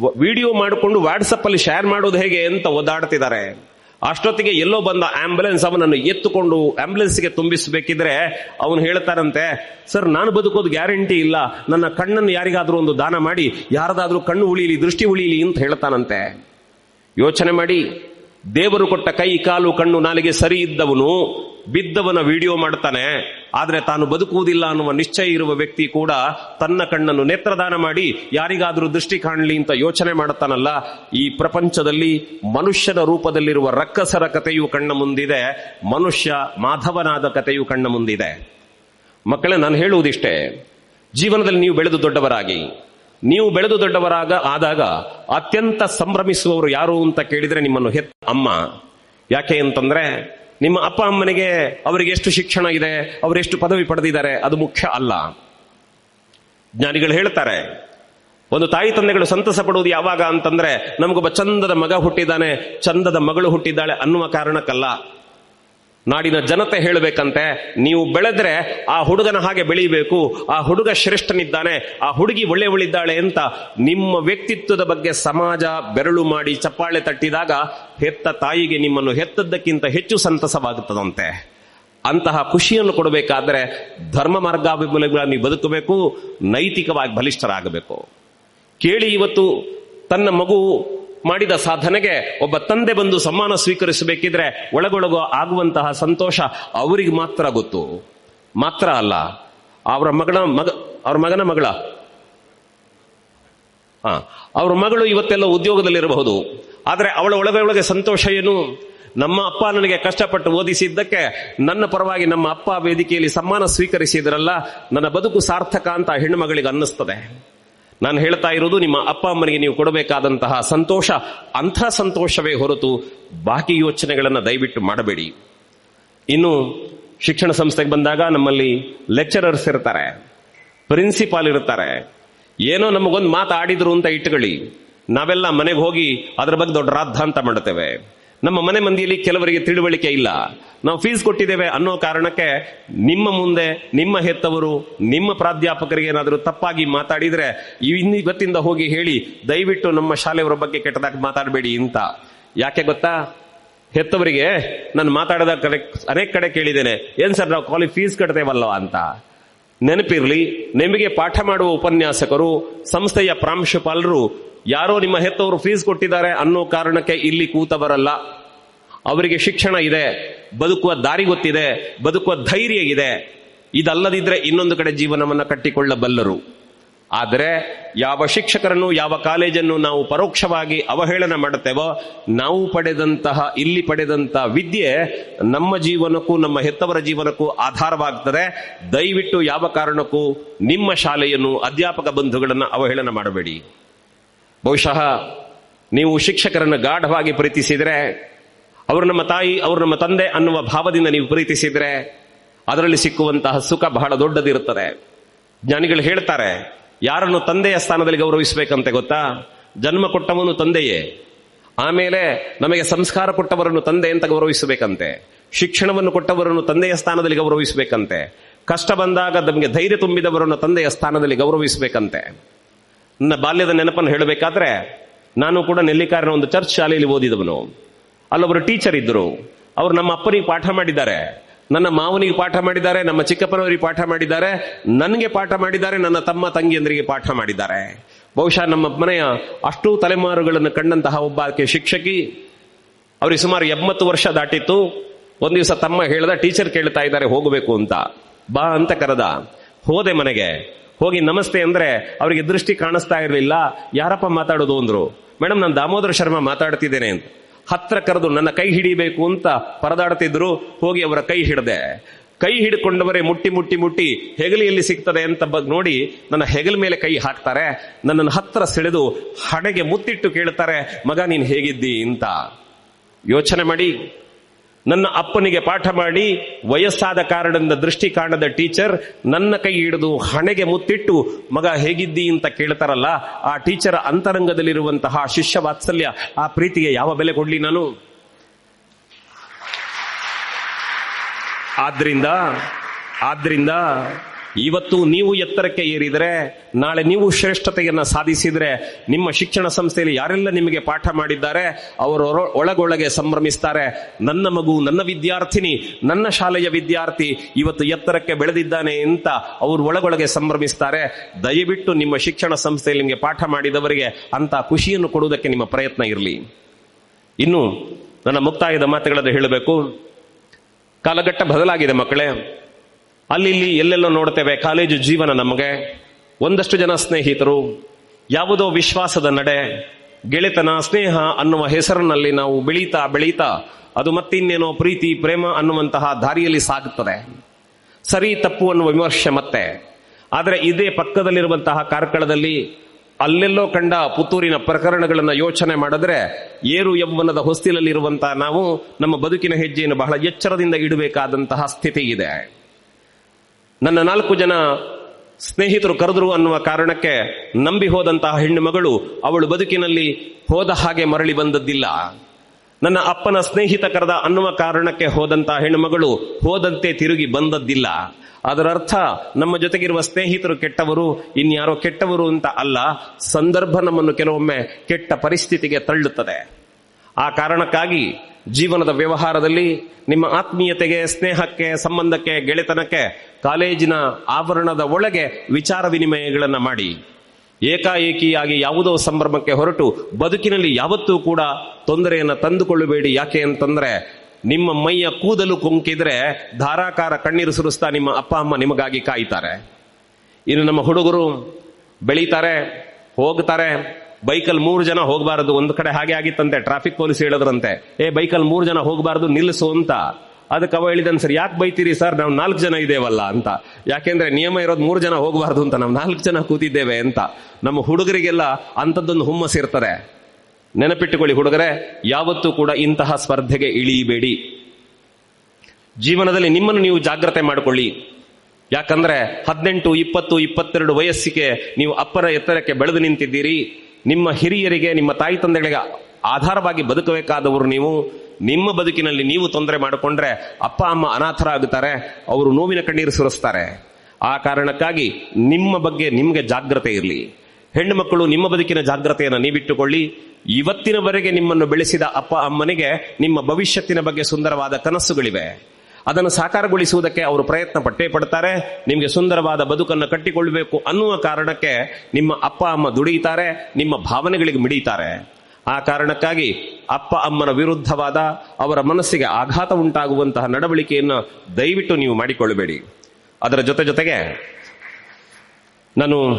ವಿಡಿಯೋ ಮಾಡಿಕೊಂಡು ವಾಟ್ಸಪ್ ಅಲ್ಲಿ ಶೇರ್ ಮಾಡೋದು ಹೇಗೆ ಅಂತ ಒದ್ದಾಡ್ತಿದ್ದಾರೆ ಅಷ್ಟೊತ್ತಿಗೆ ಎಲ್ಲೋ ಬಂದ ಆಂಬುಲೆನ್ಸ್ ಅವನನ್ನು ಎತ್ತುಕೊಂಡು ಆಂಬ್ಯುಲೆನ್ಸ್ಗೆ ತುಂಬಿಸಬೇಕಿದ್ರೆ ಅವನು ಹೇಳ್ತಾರಂತೆ, ಸರ್, ನಾನು ಬದುಕೋದು ಗ್ಯಾರಂಟಿ ಇಲ್ಲ. ನನ್ನ ಕಣ್ಣನ್ನು ಯಾರಿಗಾದ್ರೂ ಒಂದು ದಾನ ಮಾಡಿ, ಯಾರದಾದ್ರೂ ಕಣ್ಣು ಉಳಿಯಲಿ ದೃಷ್ಟಿ ಉಳಿಯಲಿ ಅಂತ ಹೇಳ್ತಾನಂತೆ. ಯೋಚನೆ ಮಾಡಿ, ದೇವರು ಕೊಟ್ಟ ಕೈ, ಕಾಲು, ಕಣ್ಣು, ನಾಲಿಗೆ ಸರಿ ಇದ್ದವನು ಬಿದ್ದವನ ವಿಡಿಯೋ ಮಾಡ್ತಾನೆ, ಆದ್ರೆ ತಾನು ಬದುಕುವುದಿಲ್ಲ ಅನ್ನುವ ನಿಶ್ಚಯ ಇರುವ ವ್ಯಕ್ತಿ ಕೂಡ ತನ್ನ ಕಣ್ಣನ್ನು ನೇತ್ರದಾನ ಮಾಡಿ, ಯಾರಿಗಾದ್ರೂ ದೃಷ್ಟಿ ಕಾಣಲಿ ಅಂತ ಯೋಚನೆ ಮಾಡುತ್ತಾನಲ್ಲ, ಈ ಪ್ರಪಂಚದಲ್ಲಿ ಮನುಷ್ಯನ ರೂಪದಲ್ಲಿರುವ ರಕ್ಕಸರ ಕಥೆಯು ಕಣ್ಣ ಮುಂದಿದೆ, ಮನುಷ್ಯ ಮಾಧವನಾದ ಕಥೆಯು ಕಣ್ಣ ಮುಂದಿದೆ. ಮಕ್ಕಳೇ, ನಾನು ಹೇಳುವುದಿಷ್ಟೇ, ಜೀವನದಲ್ಲಿ ನೀವು ಬೆಳೆದು ದೊಡ್ಡವರಾಗಿ, ನೀವು ಬೆಳೆದು ದೊಡ್ಡವರಾಗ ಆದಾಗ ಅತ್ಯಂತ ಸಂಭ್ರಮಿಸುವವರು ಯಾರು ಅಂತ ಕೇಳಿದ್ರೆ ನಿಮ್ಮನ್ನು ಹೆತ್ತ ಅಮ್ಮ. ಯಾಕೆ ಅಂತಂದ್ರೆ ನಿಮ್ಮ ಅಪ್ಪ ಅಮ್ಮನಿಗೆ ಅವರಿಗೆ ಎಷ್ಟು ಶಿಕ್ಷಣ ಇದೆ ಅವರೆಷ್ಟು ಪದವಿ ಪಡೆದಿದ್ದಾರೆ, ಅದು ಮುಖ್ಯ ಅಲ್ಲ. ಜ್ಞಾನಿಗಳು ಹೇಳ್ತಾರೆ, ಒಂದು ತಾಯಿ ತಂದೆಗಳು ಸಂತಸ ಪಡುವುದು ಯಾವಾಗ ಅಂತಂದ್ರೆ, ನಮಗೊಬ್ಬ ಚಂದದ ಮಗ ಹುಟ್ಟಿದ್ದಾನೆ, ಚಂದದ ಮಗಳು ಹುಟ್ಟಿದ್ದಾಳೆ ಅನ್ನುವ ಕಾರಣಕ್ಕಲ್ಲ. ನಾಡಿನ ಜನತೆ ಹೇಳಬೇಕಂತೆ, ನೀವು ಬೆಳೆದ್ರೆ ಆ ಹುಡುಗನ ಹಾಗೆ ಬೆಳೀಬೇಕು, ಆ ಹುಡುಗ ಶ್ರೇಷ್ಠನಿದ್ದಾನೆ, ಆ ಹುಡುಗಿ ಒಳ್ಳೆಯವಳಿದ್ದಾಳೆ ಅಂತ ನಿಮ್ಮ ವ್ಯಕ್ತಿತ್ವದ ಬಗ್ಗೆ ಸಮಾಜ ಬೆರಳು ಮಾಡಿ ಚಪ್ಪಾಳೆ ತಟ್ಟಿದಾಗ ಹೆತ್ತ ತಾಯಿಗೆ ನಿಮ್ಮನ್ನು ಹೆತ್ತದ್ದಕ್ಕಿಂತ ಹೆಚ್ಚು ಸಂತಸವಾಗುತ್ತದಂತೆ. ಅಂತಹ ಖುಷಿಯನ್ನು ಕೊಡಬೇಕಾದ್ರೆ ಧರ್ಮ ಮಾರ್ಗಾಭಿಮೂಲಗಳ ನೀವು ಬದುಕಬೇಕು, ನೈತಿಕವಾಗಿ ಬಲಿಷ್ಠರಾಗಬೇಕು. ಕೇಳಿ ಇವತ್ತು ತನ್ನ ಮಗು ಮಾಡಿದ ಸಾಧನೆಗೆ ಒಬ್ಬ ತಂದೆ ಬಂದು ಸಮ್ಮಾನ ಸ್ವೀಕರಿಸಬೇಕಿದ್ರೆ ಒಳಗೊಳಗೋ ಆಗುವಂತಹ ಸಂತೋಷ ಅವರಿಗೆ ಮಾತ್ರ ಗೊತ್ತು. ಮಾತ್ರ ಅಲ್ಲ, ಅವರ ಮಗಳ ಮಗ, ಅವ್ರ ಮಗನ ಮಗಳ. ಹಾ, ಅವ್ರ ಮಗಳು ಇವತ್ತೆಲ್ಲ ಉದ್ಯೋಗದಲ್ಲಿರಬಹುದು. ಆದ್ರೆ ಅವಳ ಒಳಗೆ ಒಳಗೆ ಸಂತೋಷ ಏನು? ನಮ್ಮ ಅಪ್ಪ ನನಗೆ ಕಷ್ಟಪಟ್ಟು ಓದಿಸಿದ್ದಕ್ಕೆ ನನ್ನ ಪರವಾಗಿ ನಮ್ಮ ಅಪ್ಪ ವೇದಿಕೆಯಲ್ಲಿ ಸಮ್ಮಾನ ಸ್ವೀಕರಿಸಿದ್ರಲ್ಲ, ನನ್ನ ಬದುಕು ಸಾರ್ಥಕ ಅಂತ ಹೆಣ್ಣು ಮಗಳಿಗೆ ಅನ್ನಿಸ್ತದೆ. ನಾನು ಹೇಳ್ತಾ ಇರೋದು ನಿಮ್ಮ ಅಪ್ಪ ಅಮ್ಮನಿಗೆ ನೀವು ಕೊಡಬೇಕಾದಂತಹ ಸಂತೋಷ, ಅಂಥ ಸಂತೋಷವೇ ಹೊರತು ಬಾಕಿ ಯೋಚನೆಗಳನ್ನು ದಯವಿಟ್ಟು ಮಾಡಬೇಡಿ. ಇನ್ನು ಶಿಕ್ಷಣ ಸಂಸ್ಥೆಗೆ ಬಂದಾಗ ನಮ್ಮಲ್ಲಿ ಲೆಕ್ಚರರ್ಸ್ ಇರ್ತಾರೆ, ಪ್ರಿನ್ಸಿಪಾಲ್ ಇರ್ತಾರೆ. ಏನೋ ನಮಗೊಂದು ಮಾತಾಡಿದ್ರು ಅಂತ ಇಟ್ಕೊಳ್ಳಿ. ನಾವೆಲ್ಲ ಮನೆಗೆ ಹೋಗಿ ಅದ್ರ ಬಗ್ಗೆ ದೊಡ್ಡ ರಾದ್ಧಾಂತ ಮಾಡುತ್ತೇವೆ. ನಮ್ಮ ಮನೆ ಮಂದಿಯಲ್ಲಿ ಕೆಲವರಿಗೆ ತಿಳುವಳಿಕೆ ಇಲ್ಲ. ನಾವು ಫೀಸ್ ಕೊಟ್ಟಿದ್ದೇವೆ ಅನ್ನೋ ಕಾರಣಕ್ಕೆ ನಿಮ್ಮ ಮುಂದೆ, ನಿಮ್ಮ ಹೆತ್ತವರು, ನಿಮ್ಮ ಪ್ರಾಧ್ಯಾಪಕರಿಗೆ ಏನಾದರೂ ತಪ್ಪಾಗಿ ಮಾತಾಡಿದ್ರೆ ಇವತ್ತಿಂದ ಹೋಗಿ ಹೇಳಿ, ದಯವಿಟ್ಟು ನಮ್ಮ ಶಾಲೆಯವರ ಬಗ್ಗೆ ಕೆಟ್ಟದಾಗಿ ಮಾತಾಡಬೇಡಿ ಅಂತ. ಯಾಕೆ ಗೊತ್ತಾ? ಹೆತ್ತವರಿಗೆ, ನಾನು ಮಾತಾಡಿದ ಕಡೆ, ಅನೇಕ ಕಡೆ ಕೇಳಿದ್ದೇನೆ, ಏನ್ ಸರ್ ನಾವು ಕಾಲೇಜ್ ಫೀಸ್ ಕಟ್ತೇವಲ್ಲ ಅಂತ. ನೆನಪಿರ್ಲಿ, ನಿಮಗೆ ಪಾಠ ಮಾಡುವ ಉಪನ್ಯಾಸಕರು, ಸಂಸ್ಥೆಯ ಪ್ರಾಂಶುಪಾಲರು, ಯಾರೋ ನಿಮ್ಮ ಹೆತ್ತವರು ಫೀಸ್ ಕೊಟ್ಟಿದ್ದಾರೆ ಅನ್ನೋ ಕಾರಣಕ್ಕೆ ಇಲ್ಲಿ ಕೂತವರಲ್ಲ. ಅವರಿಗೆ ಶಿಕ್ಷಣ ಇದೆ, ಬದುಕುವ ದಾರಿ ಗೊತ್ತಿದೆ, ಬದುಕುವ ಧೈರ್ಯ ಇದೆ. ಇದಲ್ಲದಿದ್ರೆ ಇನ್ನೊಂದು ಕಡೆ ಜೀವನವನ್ನು ಕಟ್ಟಿಕೊಳ್ಳಬಲ್ಲರು. ಆದರೆ ಯಾವ ಶಿಕ್ಷಕರನ್ನು, ಯಾವ ಕಾಲೇಜನ್ನು ನಾವು ಪರೋಕ್ಷವಾಗಿ ಅವಹೇಳನ ಮಾಡುತ್ತೇವೋ, ನಾವು ಪಡೆದಂತಹ, ಇಲ್ಲಿ ಪಡೆದಂತಹ ವಿದ್ಯೆ ನಮ್ಮ ಜೀವನಕ್ಕೂ, ನಮ್ಮ ಹೆತ್ತವರ ಜೀವನಕ್ಕೂ ಆಧಾರವಾಗ್ತದೆ. ದಯವಿಟ್ಟು ಯಾವ ಕಾರಣಕ್ಕೂ ನಿಮ್ಮ ಶಾಲೆಯನ್ನು ಅಧ್ಯಾಪಕ ಬಂಧುಗಳನ್ನು ಅವಹೇಳನ ಮಾಡಬೇಡಿ. ಬಹುಶಃ ನೀವು ಶಿಕ್ಷಕರನ್ನು ಗಾಢವಾಗಿ ಪ್ರೀತಿಸಿದರೆ, ಅವರು ನಮ್ಮ ತಾಯಿ, ಅವರು ನಮ್ಮ ತಂದೆ ಅನ್ನುವ ಭಾವದಿಂದ ನೀವು ಪ್ರೀತಿಸಿದರೆ, ಅದರಲ್ಲಿ ಸಿಕ್ಕುವಂತಹ ಸುಖ ಬಹಳ ದೊಡ್ಡದಿರುತ್ತದೆ. ಜ್ಞಾನಿಗಳು ಹೇಳ್ತಾರೆ ಯಾರನ್ನು ತಂದೆಯ ಸ್ಥಾನದಲ್ಲಿ ಗೌರವಿಸಬೇಕಂತೆ ಗೊತ್ತಾ? ಜನ್ಮ ಕೊಟ್ಟವನು ತಂದೆಯೇ. ಆಮೇಲೆ ನಮಗೆ ಸಂಸ್ಕಾರ ಕೊಟ್ಟವರನ್ನು ತಂದೆ ಅಂತ ಗೌರವಿಸಬೇಕಂತೆ. ಶಿಕ್ಷಣವನ್ನು ಕೊಟ್ಟವರನ್ನು ತಂದೆಯ ಸ್ಥಾನದಲ್ಲಿ ಗೌರವಿಸಬೇಕಂತೆ. ಕಷ್ಟ ಬಂದಾಗ ನಮಗೆ ಧೈರ್ಯ ತುಂಬಿದವರನ್ನು ತಂದೆಯ ಸ್ಥಾನದಲ್ಲಿ ಗೌರವಿಸಬೇಕಂತೆ. ನನ್ನ ಬಾಲ್ಯದ ನೆನಪನ್ನು ಹೇಳಬೇಕಾದ್ರೆ, ನಾನು ಕೂಡ ನೆಲ್ಲಿಕಾರನ ಒಂದು ಚರ್ಚ್ ಶಾಲೆಯಲ್ಲಿ ಓದಿದವನು. ಅಲ್ಲೊಬ್ಬರು ಟೀಚರ್ ಇದ್ರು ಅವರು ನಮ್ಮ ಅಪ್ಪನಿಗೆ ಪಾಠ ಮಾಡಿದ್ದಾರೆ. ನನ್ನ ಮಾವನಿಗೆ ಪಾಠ ಮಾಡಿದ್ದಾರೆ, ನಮ್ಮ ಚಿಕ್ಕಪ್ಪನವರಿಗೆ ಪಾಠ ಮಾಡಿದ್ದಾರೆ, ನನಗೆ ಪಾಠ ಮಾಡಿದ್ದಾರೆ, ನನ್ನ ತಮ್ಮ ತಂಗಿಯಂದರಿಗೆ ಪಾಠ ಮಾಡಿದ್ದಾರೆ. ಬಹುಶಃ ನಮ್ಮ ಮನೆಯ ಅಷ್ಟು ತಲೆಮಾರುಗಳನ್ನು ಕಂಡಂತಹ ಒಬ್ಬ ಆಕೆ ಶಿಕ್ಷಕಿ, ಅವರಿಗೆ ಸುಮಾರು ಎಂಬತ್ತು ವರ್ಷ ದಾಟಿತ್ತು. ಒಂದು ದಿವಸ ತಮ್ಮ ಹೇಳಿದ, ಟೀಚರ್ ಕೇಳ್ತಾ ಇದ್ದಾರೆ, ಹೋಗಬೇಕು ಅಂತ. ಬಾ ಅಂತ ಕರೆದ. ಹೋದೆ ಮನೆಗೆ. ಹೋಗಿ ನಮಸ್ತೆ ಅಂದ್ರೆ ಅವರಿಗೆ ದೃಷ್ಟಿ ಕಾಣಿಸ್ತಾ ಇರಲಿಲ್ಲ. ಯಾರಪ್ಪ ಮಾತಾಡೋದು ಅಂದ್ರು. ಮೇಡಮ್ ನಾನು ದಾಮೋದರ ಶರ್ಮಾ ಮಾತಾಡ್ತಿದ್ದೇನೆ ಅಂತ. ಹತ್ರ ಕರೆದು ನನ್ನ ಕೈ ಹಿಡಿಬೇಕು ಅಂತ ಪರದಾಡ್ತಿದ್ರು, ಹೋಗಿ ಅವರ ಕೈ ಹಿಡ್ದೆ. ಕೈ ಹಿಡ್ಕೊಂಡವರೇ ಮುಟ್ಟಿ ಮುಟ್ಟಿ ಮುಟ್ಟಿ ಹೆಗಲಿಯಲ್ಲಿ ಸಿಗ್ತದೆ ಅಂತ ಬಗ್ ನೋಡಿ ನನ್ನ ಹೆಗಲ ಮೇಲೆ ಕೈ ಹಾಕ್ತಾರೆ. ನನ್ನನ್ನು ಹತ್ರ ಸೆಳೆದು ಹಣೆಗೆ ಮುತ್ತಿಟ್ಟು ಕೇಳ್ತಾರೆ, ಮಗ, ನೀನ್ ಹೇಗಿದ್ದಿ? ಅಂತ. ಯೋಚನೆ ಮಾಡಿ. ನನ್ನ ಅಪ್ಪನಿಗೆ ಪಾಠ ಮಾಡಿ ವಯಸ್ಸಾದ ಕಾರಣದಿಂದ ದೃಷ್ಟಿ ಕಾಣದ ಟೀಚರ್ ನನ್ನ ಕೈ ಹಿಡಿದು ಹಣೆಗೆ ಮುತ್ತಿಟ್ಟು, ಮಗ, ಹೇಗಿದ್ದಿ? ಅಂತ ಕೇಳ್ತಾರಲ್ಲ, ಆ ಟೀಚರ್ ಅಂತರಂಗದಲ್ಲಿರುವಂತಹ ಶಿಷ್ಯ ವಾತ್ಸಲ್ಯ, ಆ ಪ್ರೀತಿಗೆ ಯಾವ ಬೆಲೆ ಕೊಡ್ಲಿ ನಾನು? ಆದ್ರಿಂದ ಆದ್ರಿಂದ ಇವತ್ತು ನೀವು ಎತ್ತರಕ್ಕೆ ಏರಿದರೆ, ನಾಳೆ ನೀವು ಶ್ರೇಷ್ಠತೆಯನ್ನ ಸಾಧಿಸಿದರೆ, ನಿಮ್ಮ ಶಿಕ್ಷಣ ಸಂಸ್ಥೆಯಲ್ಲಿ ಯಾರೆಲ್ಲ ನಿಮಗೆ ಪಾಠ ಮಾಡಿದ್ದಾರೆ, ಅವರು ಒಳಗೊಳಗೆ ಸಂಭ್ರಮಿಸ್ತಾರೆ. ನನ್ನ ಮಗು, ನನ್ನ ವಿದ್ಯಾರ್ಥಿನಿ, ನನ್ನ ಶಾಲೆಯ ವಿದ್ಯಾರ್ಥಿ ಇವತ್ತು ಎತ್ತರಕ್ಕೆ ಬೆಳೆದಿದ್ದಾನೆ ಅಂತ ಅವರು ಒಳಗೊಳಗೆ ಸಂಭ್ರಮಿಸ್ತಾರೆ. ದಯವಿಟ್ಟು ನಿಮ್ಮ ಶಿಕ್ಷಣ ಸಂಸ್ಥೆಯಲ್ಲಿ ನಿಮಗೆ ಪಾಠ ಮಾಡಿದವರಿಗೆ ಅಂತ ಖುಷಿಯನ್ನು ಕೊಡುವುದಕ್ಕೆ ನಿಮ್ಮ ಪ್ರಯತ್ನ ಇರಲಿ. ಇನ್ನು ನನ್ನ ಮುಕ್ತಾಯದ ಮಾತುಗಳನ್ನು ಹೇಳಬೇಕು. ಕಾಲಘಟ್ಟ ಬದಲಾಗಿದೆ ಮಕ್ಕಳೇ. ಅಲ್ಲಿ ಇಲ್ಲಿ ಎಲ್ಲೆಲ್ಲೋ ನೋಡ್ತೇವೆ ಕಾಲೇಜು ಜೀವನ ನಮಗೆ. ಒಂದಷ್ಟು ಜನ ಸ್ನೇಹಿತರು, ಯಾವುದೋ ವಿಶ್ವಾಸದ ನಡೆ, ಗೆಳೆತನ, ಸ್ನೇಹ ಅನ್ನುವ ಹೆಸರಿನಲ್ಲಿ ನಾವು ಬೆಳೀತಾ ಬೆಳೀತಾ, ಅದು ಮತ್ತಿನ್ನೇನೋ ಪ್ರೀತಿ, ಪ್ರೇಮ ಅನ್ನುವಂತಹ ದಾರಿಯಲ್ಲಿ ಸಾಗುತ್ತದೆ. ಸರಿ ತಪ್ಪು ಅನ್ನುವ ವಿಮರ್ಶೆ ಮತ್ತೆ. ಆದರೆ ಇದೇ ಪಕ್ಕದಲ್ಲಿರುವಂತಹ ಕಾರ್ಕಳದಲ್ಲಿ ಅಲ್ಲೆಲ್ಲೋ ಕಂಡ ಪುತ್ತೂರಿನ ಪ್ರಕರಣಗಳನ್ನು ಯೋಚನೆ ಮಾಡಿದ್ರೆ ಏರು ಯೌವನದ ಹೊಸ್ತಿಲಲ್ಲಿರುವಂತಹ ನಾವು ನಮ್ಮ ಬದುಕಿನ ಹೆಜ್ಜೆಯನ್ನು ಬಹಳ ಎಚ್ಚರದಿಂದ ಇಡಬೇಕಾದಂತಹ ಸ್ಥಿತಿ ಇದೆ. ನನ್ನ ನಾಲ್ಕು ಜನ ಸ್ನೇಹಿತರು ಕರೆದ್ರು ಅನ್ನುವ ಕಾರಣಕ್ಕೆ ನಂಬಿ ಹೋದಂತಹ ಹೆಣ್ಣು ಅವಳು ಬದುಕಿನಲ್ಲಿ ಹೋದ ಹಾಗೆ ಮರಳಿ ಬಂದದ್ದಿಲ್ಲ. ನನ್ನ ಅಪ್ಪನ ಸ್ನೇಹಿತ ಕರೆದ ಅನ್ನುವ ಕಾರಣಕ್ಕೆ ಹೋದಂತಹ ಹೆಣ್ಣುಮಗಳು ಹೋದಂತೆ ತಿರುಗಿ ಬಂದದ್ದಿಲ್ಲ. ಅದರ ಅರ್ಥ ನಮ್ಮ ಜೊತೆಗಿರುವ ಸ್ನೇಹಿತರು ಕೆಟ್ಟವರು, ಇನ್ಯಾರೋ ಕೆಟ್ಟವರು ಅಂತ ಅಲ್ಲ, ಸಂದರ್ಭ ನಮ್ಮನ್ನು ಕೆಲವೊಮ್ಮೆ ಕೆಟ್ಟ ಪರಿಸ್ಥಿತಿಗೆ ತಳ್ಳುತ್ತದೆ. ಆ ಕಾರಣಕ್ಕಾಗಿ ಜೀವನದ ವ್ಯವಹಾರದಲ್ಲಿ ನಿಮ್ಮ ಆತ್ಮೀಯತೆಗೆ, ಸ್ನೇಹಕ್ಕೆ, ಸಂಬಂಧಕ್ಕೆ, ಗೆಳೆತನಕ್ಕೆ, ಕಾಲೇಜಿನ ಆವರಣದ ಒಳಗೆ ವಿಚಾರ ವಿನಿಮಯಗಳನ್ನು ಮಾಡಿ. ಏಕಾಏಕಿಯಾಗಿ ಯಾವುದೋ ಸಂಭ್ರಮಕ್ಕೆ ಹೊರಟು ಬದುಕಿನಲ್ಲಿ ಯಾವತ್ತೂ ಕೂಡ ತೊಂದರೆಯನ್ನು ತಂದುಕೊಳ್ಳಬೇಡಿ. ಯಾಕೆ ಅಂತಂದ್ರೆ ನಿಮ್ಮ ಮೈಯ ಕೂದಲು ಕುಂಕಿದ್ರೆ ಧಾರಾಕಾರ ಕಣ್ಣೀರು ಸುರಿಸ್ತಾ ನಿಮ್ಮ ಅಪ್ಪ, ಅಮ್ಮ ನಿಮಗಾಗಿ ಕಾಯ್ತಾರೆ. ಇನ್ನು ನಮ್ಮ ಹುಡುಗರು ಬೆಳೀತಾರೆ, ಹೋಗ್ತಾರೆ ಬೈಕಲ್ಲಿ ಮೂರು ಜನ ಹೋಗಬಾರದು. ಒಂದು ಕಡೆ ಹಾಗೆ ಆಗಿತ್ತಂತೆ ಟ್ರಾಫಿಕ್ ಪೊಲೀಸ್ ಹೇಳಿದ್ರಂತೆ. ಏ, ಬೈಕಲ್ಲಿ ಮೂರು ಜನ ಹೋಗಬಾರದು, ನಿಲ್ಲಿಸು ಅಂತ. ಅದಕ್ಕೆ ಅವ ಹೇಳಿದನ್, ಸರ್, ಯಾಕೆ ಬೈತೀರಿ ಸರ್? ನಾವು ನಾಲ್ಕು ಜನ ಇದೇವಲ್ಲ ಅಂತ. ಯಾಕೆಂದ್ರೆ ನಿಯಮ ಇರೋದು ಮೂರು ಜನ ಹೋಗಬಾರ್ದು ಅಂತ, ನಾವು ನಾಲ್ಕು ಜನ ಕೂತಿದ್ದೇವೆ ಅಂತ. ನಮ್ಮ ಹುಡುಗರಿಗೆಲ್ಲ ಅಂಥದ್ದೊಂದು ಹುಮ್ಮಸ್ ಇರ್ತದೆ. ನೆನಪಿಟ್ಟುಕೊಳ್ಳಿ ಹುಡುಗರೆ, ಯಾವತ್ತೂ ಕೂಡ ಇಂತಹ ಸ್ಪರ್ಧೆಗೆ ಇಳಿಯಬೇಡಿ ಜೀವನದಲ್ಲಿ ನಿಮ್ಮನ್ನು ನೀವು ಜಾಗ್ರತೆ ಮಾಡಿಕೊಳ್ಳಿ. ಯಾಕಂದ್ರೆ ಹದಿನೆಂಟು, ಇಪ್ಪತ್ತು, ಇಪ್ಪತ್ತೆರಡು ವಯಸ್ಸಿಗೆ ನೀವು ಅಪ್ಪರ ಎತ್ತರಕ್ಕೆ ಬೆಳೆದು ನಿಂತಿದ್ದೀರಿ. ನಿಮ್ಮ ಹಿರಿಯರಿಗೆ, ನಿಮ್ಮ ತಾಯಿ ತಂದೆಗಳಿಗೆ ಆಧಾರವಾಗಿ ಬದುಕಬೇಕಾದವರು ನೀವು, ನಿಮ್ಮ ಬದುಕಿನಲ್ಲಿ ನೀವು ತೊಂದರೆ ಮಾಡಿಕೊಂಡ್ರೆ ಅಪ್ಪ, ಅಮ್ಮ ಅನಾಥರ ಆಗುತ್ತಾರೆ ಅವರು ನೋವಿನ ಕಣ್ಣೀರು ಸುರಿಸ್ತಾರೆ. ಆ ಕಾರಣಕ್ಕಾಗಿ ನಿಮ್ಮ ಬಗ್ಗೆ ನಿಮಗೆ ಜಾಗ್ರತೆ ಇರಲಿ. ಹೆಣ್ಣು ಮಕ್ಕಳು, ನಿಮ್ಮ ಬದುಕಿನ ಜಾಗ್ರತೆಯನ್ನು ನೀವಿಟ್ಟುಕೊಳ್ಳಿ. ಇವತ್ತಿನವರೆಗೆ ನಿಮ್ಮನ್ನು ಬೆಳೆಸಿದ ಅಪ್ಪ, ಅಮ್ಮನಿಗೆ ನಿಮ್ಮ ಭವಿಷ್ಯತ್ತಿನ ಬಗ್ಗೆ ಸುಂದರವಾದ ಕನಸುಗಳಿವೆ. ಅದನ್ನು ಸಾಕಾರಗೊಳಿಸುವುದಕ್ಕೆ ಅವರು ಪ್ರಯತ್ನ ಪಟ್ಟೇ ಪಡ್ತಾರೆ. ನಿಮಗೆ ಸುಂದರವಾದ ಬದುಕನ್ನು ಕಟ್ಟಿಕೊಳ್ಳಬೇಕು ಅನ್ನುವ ಕಾರಣಕ್ಕೆ ನಿಮ್ಮ ಅಪ್ಪ, ಅಮ್ಮ ದುಡಿಯುತ್ತಾರೆ, ನಿಮ್ಮ ಭಾವನೆಗಳಿಗೆ ಮಿಡಿಯುತ್ತಾರೆ. ಆ ಕಾರಣಕ್ಕಾಗಿ ಅಪ್ಪ, ಅಮ್ಮನ ವಿರುದ್ಧವಾದ ಅವರ ಮನಸ್ಸಿಗೆ ಆಘಾತ ಉಂಟಾಗುವಂತಹ ನಡವಳಿಕೆಯನ್ನು ದಯವಿಟ್ಟು ನೀವು ಮಾಡಿಕೊಳ್ಳಬೇಡಿ. ಅದರ ಜೊತೆ ಜೊತೆಗೆ ನಾನು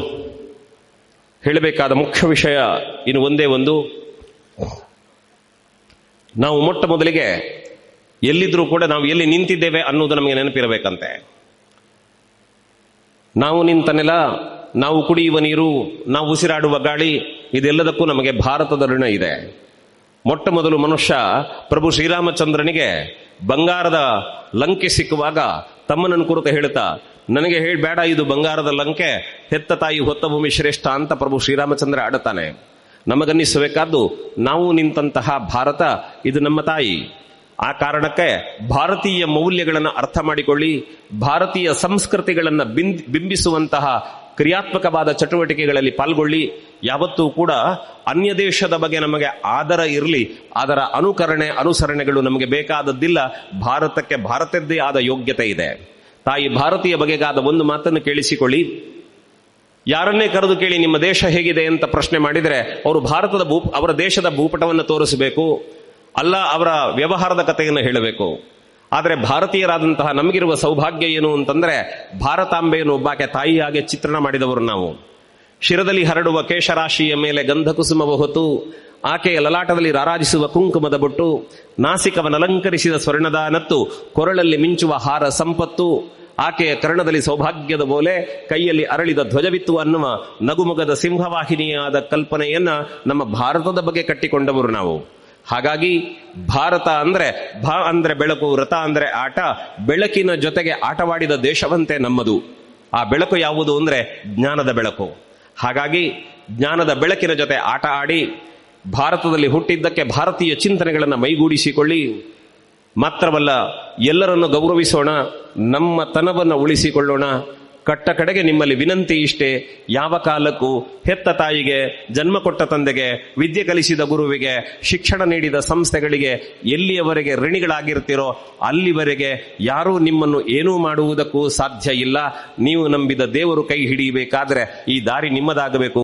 ಹೇಳಬೇಕಾದ ಮುಖ್ಯ ವಿಷಯ ಇನ್ನು ಒಂದೇ ಒಂದು. ನಾವು ಮೊಟ್ಟ ಮೊದಲಿಗೆ ಎಲ್ಲಿದ್ರೂ ಕೂಡ ನಾವು ಎಲ್ಲಿ ನಿಂತಿದ್ದೇವೆ ಅನ್ನೋದು ನಮಗೆ ನೆನಪಿರಬೇಕಂತೆ. ನಾವು ನಿಂತ ನೆಲ, ನಾವು ಕುಡಿಯುವ ನೀರು, ನಾವು ಉಸಿರಾಡುವ ಗಾಳಿ, ಇದೆಲ್ಲದಕ್ಕೂ ನಮಗೆ ಭಾರತದ ಋಣ ಇದೆ. ಮೊಟ್ಟ ಮೊದಲು ಮನುಷ್ಯ ಪ್ರಭು ಶ್ರೀರಾಮಚಂದ್ರನಿಗೆ ಬಂಗಾರದ ಲಂಕೆ ಸಿಕ್ಕುವಾಗ ತಮ್ಮನನ್ನು ಕುರಿತು ಹೇಳುತ್ತಾ, ನನಗೆ ಹೇಳಬೇಡ ಇದು ಬಂಗಾರದ ಲಂಕೆ, ಹೆತ್ತ ತಾಯಿ ಹೊತ್ತ ಭೂಮಿ ಶ್ರೇಷ್ಠ ಅಂತ ಪ್ರಭು ಶ್ರೀರಾಮಚಂದ್ರ ಆಡುತ್ತಾನೆ. ನಮಗನ್ನಿಸಬೇಕಾದ್ದು, ನಾವು ನಿಂತಹ ಭಾರತ, ಇದು ನಮ್ಮ ತಾಯಿ. ಆ ಕಾರಣಕ್ಕೆ ಭಾರತೀಯ ಮೌಲ್ಯಗಳನ್ನು ಅರ್ಥ ಮಾಡಿಕೊಳ್ಳಿ, ಭಾರತೀಯ ಸಂಸ್ಕೃತಿಗಳನ್ನು ಬಿಂಬಿಸುವಂತಹ ಕ್ರಿಯಾತ್ಮಕವಾದ ಚಟುವಟಿಕೆಗಳಲ್ಲಿ ಪಾಲ್ಗೊಳ್ಳಿ. ಯಾವತ್ತೂ ಕೂಡ ಅನ್ಯ ದೇಶದ ಬಗ್ಗೆ ನಮಗೆ ಆದರ ಇರಲಿ, ಅದರ ಅನುಕರಣೆ, ಅನುಸರಣೆಗಳು ನಮಗೆ ಬೇಕಾದದ್ದಿಲ್ಲ. ಭಾರತಕ್ಕೆ ಭಾರತದ್ದೇ ಆದ ಯೋಗ್ಯತೆ ಇದೆ. ತಾಯಿ ಭಾರತೀಯ ಬಗೆಗಾದ ಒಂದು ಮಾತನ್ನು ಕೇಳಿಸಿಕೊಳ್ಳಿ. ಯಾರನ್ನೇ ಕರೆದು ಕೇಳಿ ನಿಮ್ಮ ದೇಶ ಹೇಗಿದೆ ಅಂತ ಪ್ರಶ್ನೆ ಮಾಡಿದರೆ, ಅವರು ಭಾರತದ ಭೂ, ಅವರ ದೇಶದ ಭೂಪಟವನ್ನು ತೋರಿಸಬೇಕು. ಅಲ್ಲ, ಅವರ ವ್ಯವಹಾರದ ಕಥೆಯನ್ನು ಹೇಳಬೇಕು. ಆದರೆ ಭಾರತೀಯರಾದಂತಹ ನಮಗಿರುವ ಸೌಭಾಗ್ಯ ಏನು ಅಂತಂದ್ರೆ, ಭಾರತಾಂಬೆಯನ್ನು ಒಬ್ಬಾಕೆ ತಾಯಿಯಾಗೆ ಚಿತ್ರಣ ಮಾಡಿದವರು ನಾವು. ಶಿರದಲ್ಲಿ ಹರಡುವ ಕೇಶರಾಶಿಯ ಮೇಲೆ ಗಂಧ ಕುಸುಮವ ಹೊತ್ತು, ಆಕೆಯ ಲಲಾಟದಲ್ಲಿ ರಾರಾಜಿಸುವ ಕುಂಕುಮದ ಬೊಟ್ಟು ನಾಸಿಕವನಲಂಕರಿಸಿದ ಸ್ವರ್ಣದ ನತ್ತು, ಕೊರಳಲ್ಲಿ ಮಿಂಚುವ ಹಾರ ಸಂಪತ್ತು, ಆಕೆಯ ಕರ್ಣದಲ್ಲಿ ಸೌಭಾಗ್ಯದ ಬೋಲೆ, ಕೈಯಲ್ಲಿ ಅರಳಿದ ಧ್ವಜವಿತ್ತು ಅನ್ನುವ ನಗುಮೊಗದ ಸಿಂಹವಾಹಿನಿಯಾದ ಕಲ್ಪನೆಯನ್ನ ನಮ್ಮ ಭಾರತದ ಬಗ್ಗೆ ಕಟ್ಟಿಕೊಂಡವರು ನಾವು. ಹಾಗಾಗಿ ಭಾರತ ಅಂದ್ರೆ ಭಾ ಅಂದ್ರೆ ಬೆಳಕು ವ್ರತ ಅಂದ್ರೆ ಆಟ, ಬೆಳಕಿನ ಜೊತೆಗೆ ಆಟವಾಡಿದ ದೇಶವಂತೆ ನಮ್ಮದು. ಆ ಬೆಳಕು ಯಾವುದು ಅಂದ್ರೆ ಜ್ಞಾನದ ಬೆಳಕು. ಹಾಗಾಗಿ ಜ್ಞಾನದ ಬೆಳಕಿನ ಜೊತೆ ಆಟ ಆಡಿ ಭಾರತದಲ್ಲಿ ಹುಟ್ಟಿದ್ದಕ್ಕೆ ಭಾರತೀಯ ಚಿಂತನೆಗಳನ್ನು ಮೈಗೂಡಿಸಿಕೊಳ್ಳಿ. ಮಾತ್ರವಲ್ಲ ಎಲ್ಲರನ್ನು ಗೌರವಿಸೋಣ, ನಮ್ಮ ತನವನ್ನು ಉಳಿಸಿಕೊಳ್ಳೋಣ. ಕಟ್ಟ ಕಡೆಗೆ ನಿಮ್ಮಲ್ಲಿ ವಿನಂತಿ ಇಷ್ಟೇ, ಯಾವ ಕಾಲಕ್ಕೂ ಹೆತ್ತ ತಾಯಿಗೆ, ಜನ್ಮ ಕೊಟ್ಟ ತಂದೆಗೆ, ವಿದ್ಯೆ ಕಲಿಸಿದ ಗುರುವಿಗೆ, ಶಿಕ್ಷಣ ನೀಡಿದ ಸಂಸ್ಥೆಗಳಿಗೆ ಎಲ್ಲಿಯವರೆಗೆ ಋಣಿಗಳಾಗಿರ್ತೀರೋ ಅಲ್ಲಿವರೆಗೆ ಯಾರೂ ನಿಮ್ಮನ್ನು ಏನೂ ಮಾಡುವುದಕ್ಕೂ ಸಾಧ್ಯ ಇಲ್ಲ. ನೀವು ನಂಬಿದ ದೇವರು ಕೈ ಹಿಡಿಯಬೇಕಾದ್ರೆ ಈ ದಾರಿ ನಿಮ್ಮದಾಗಬೇಕು.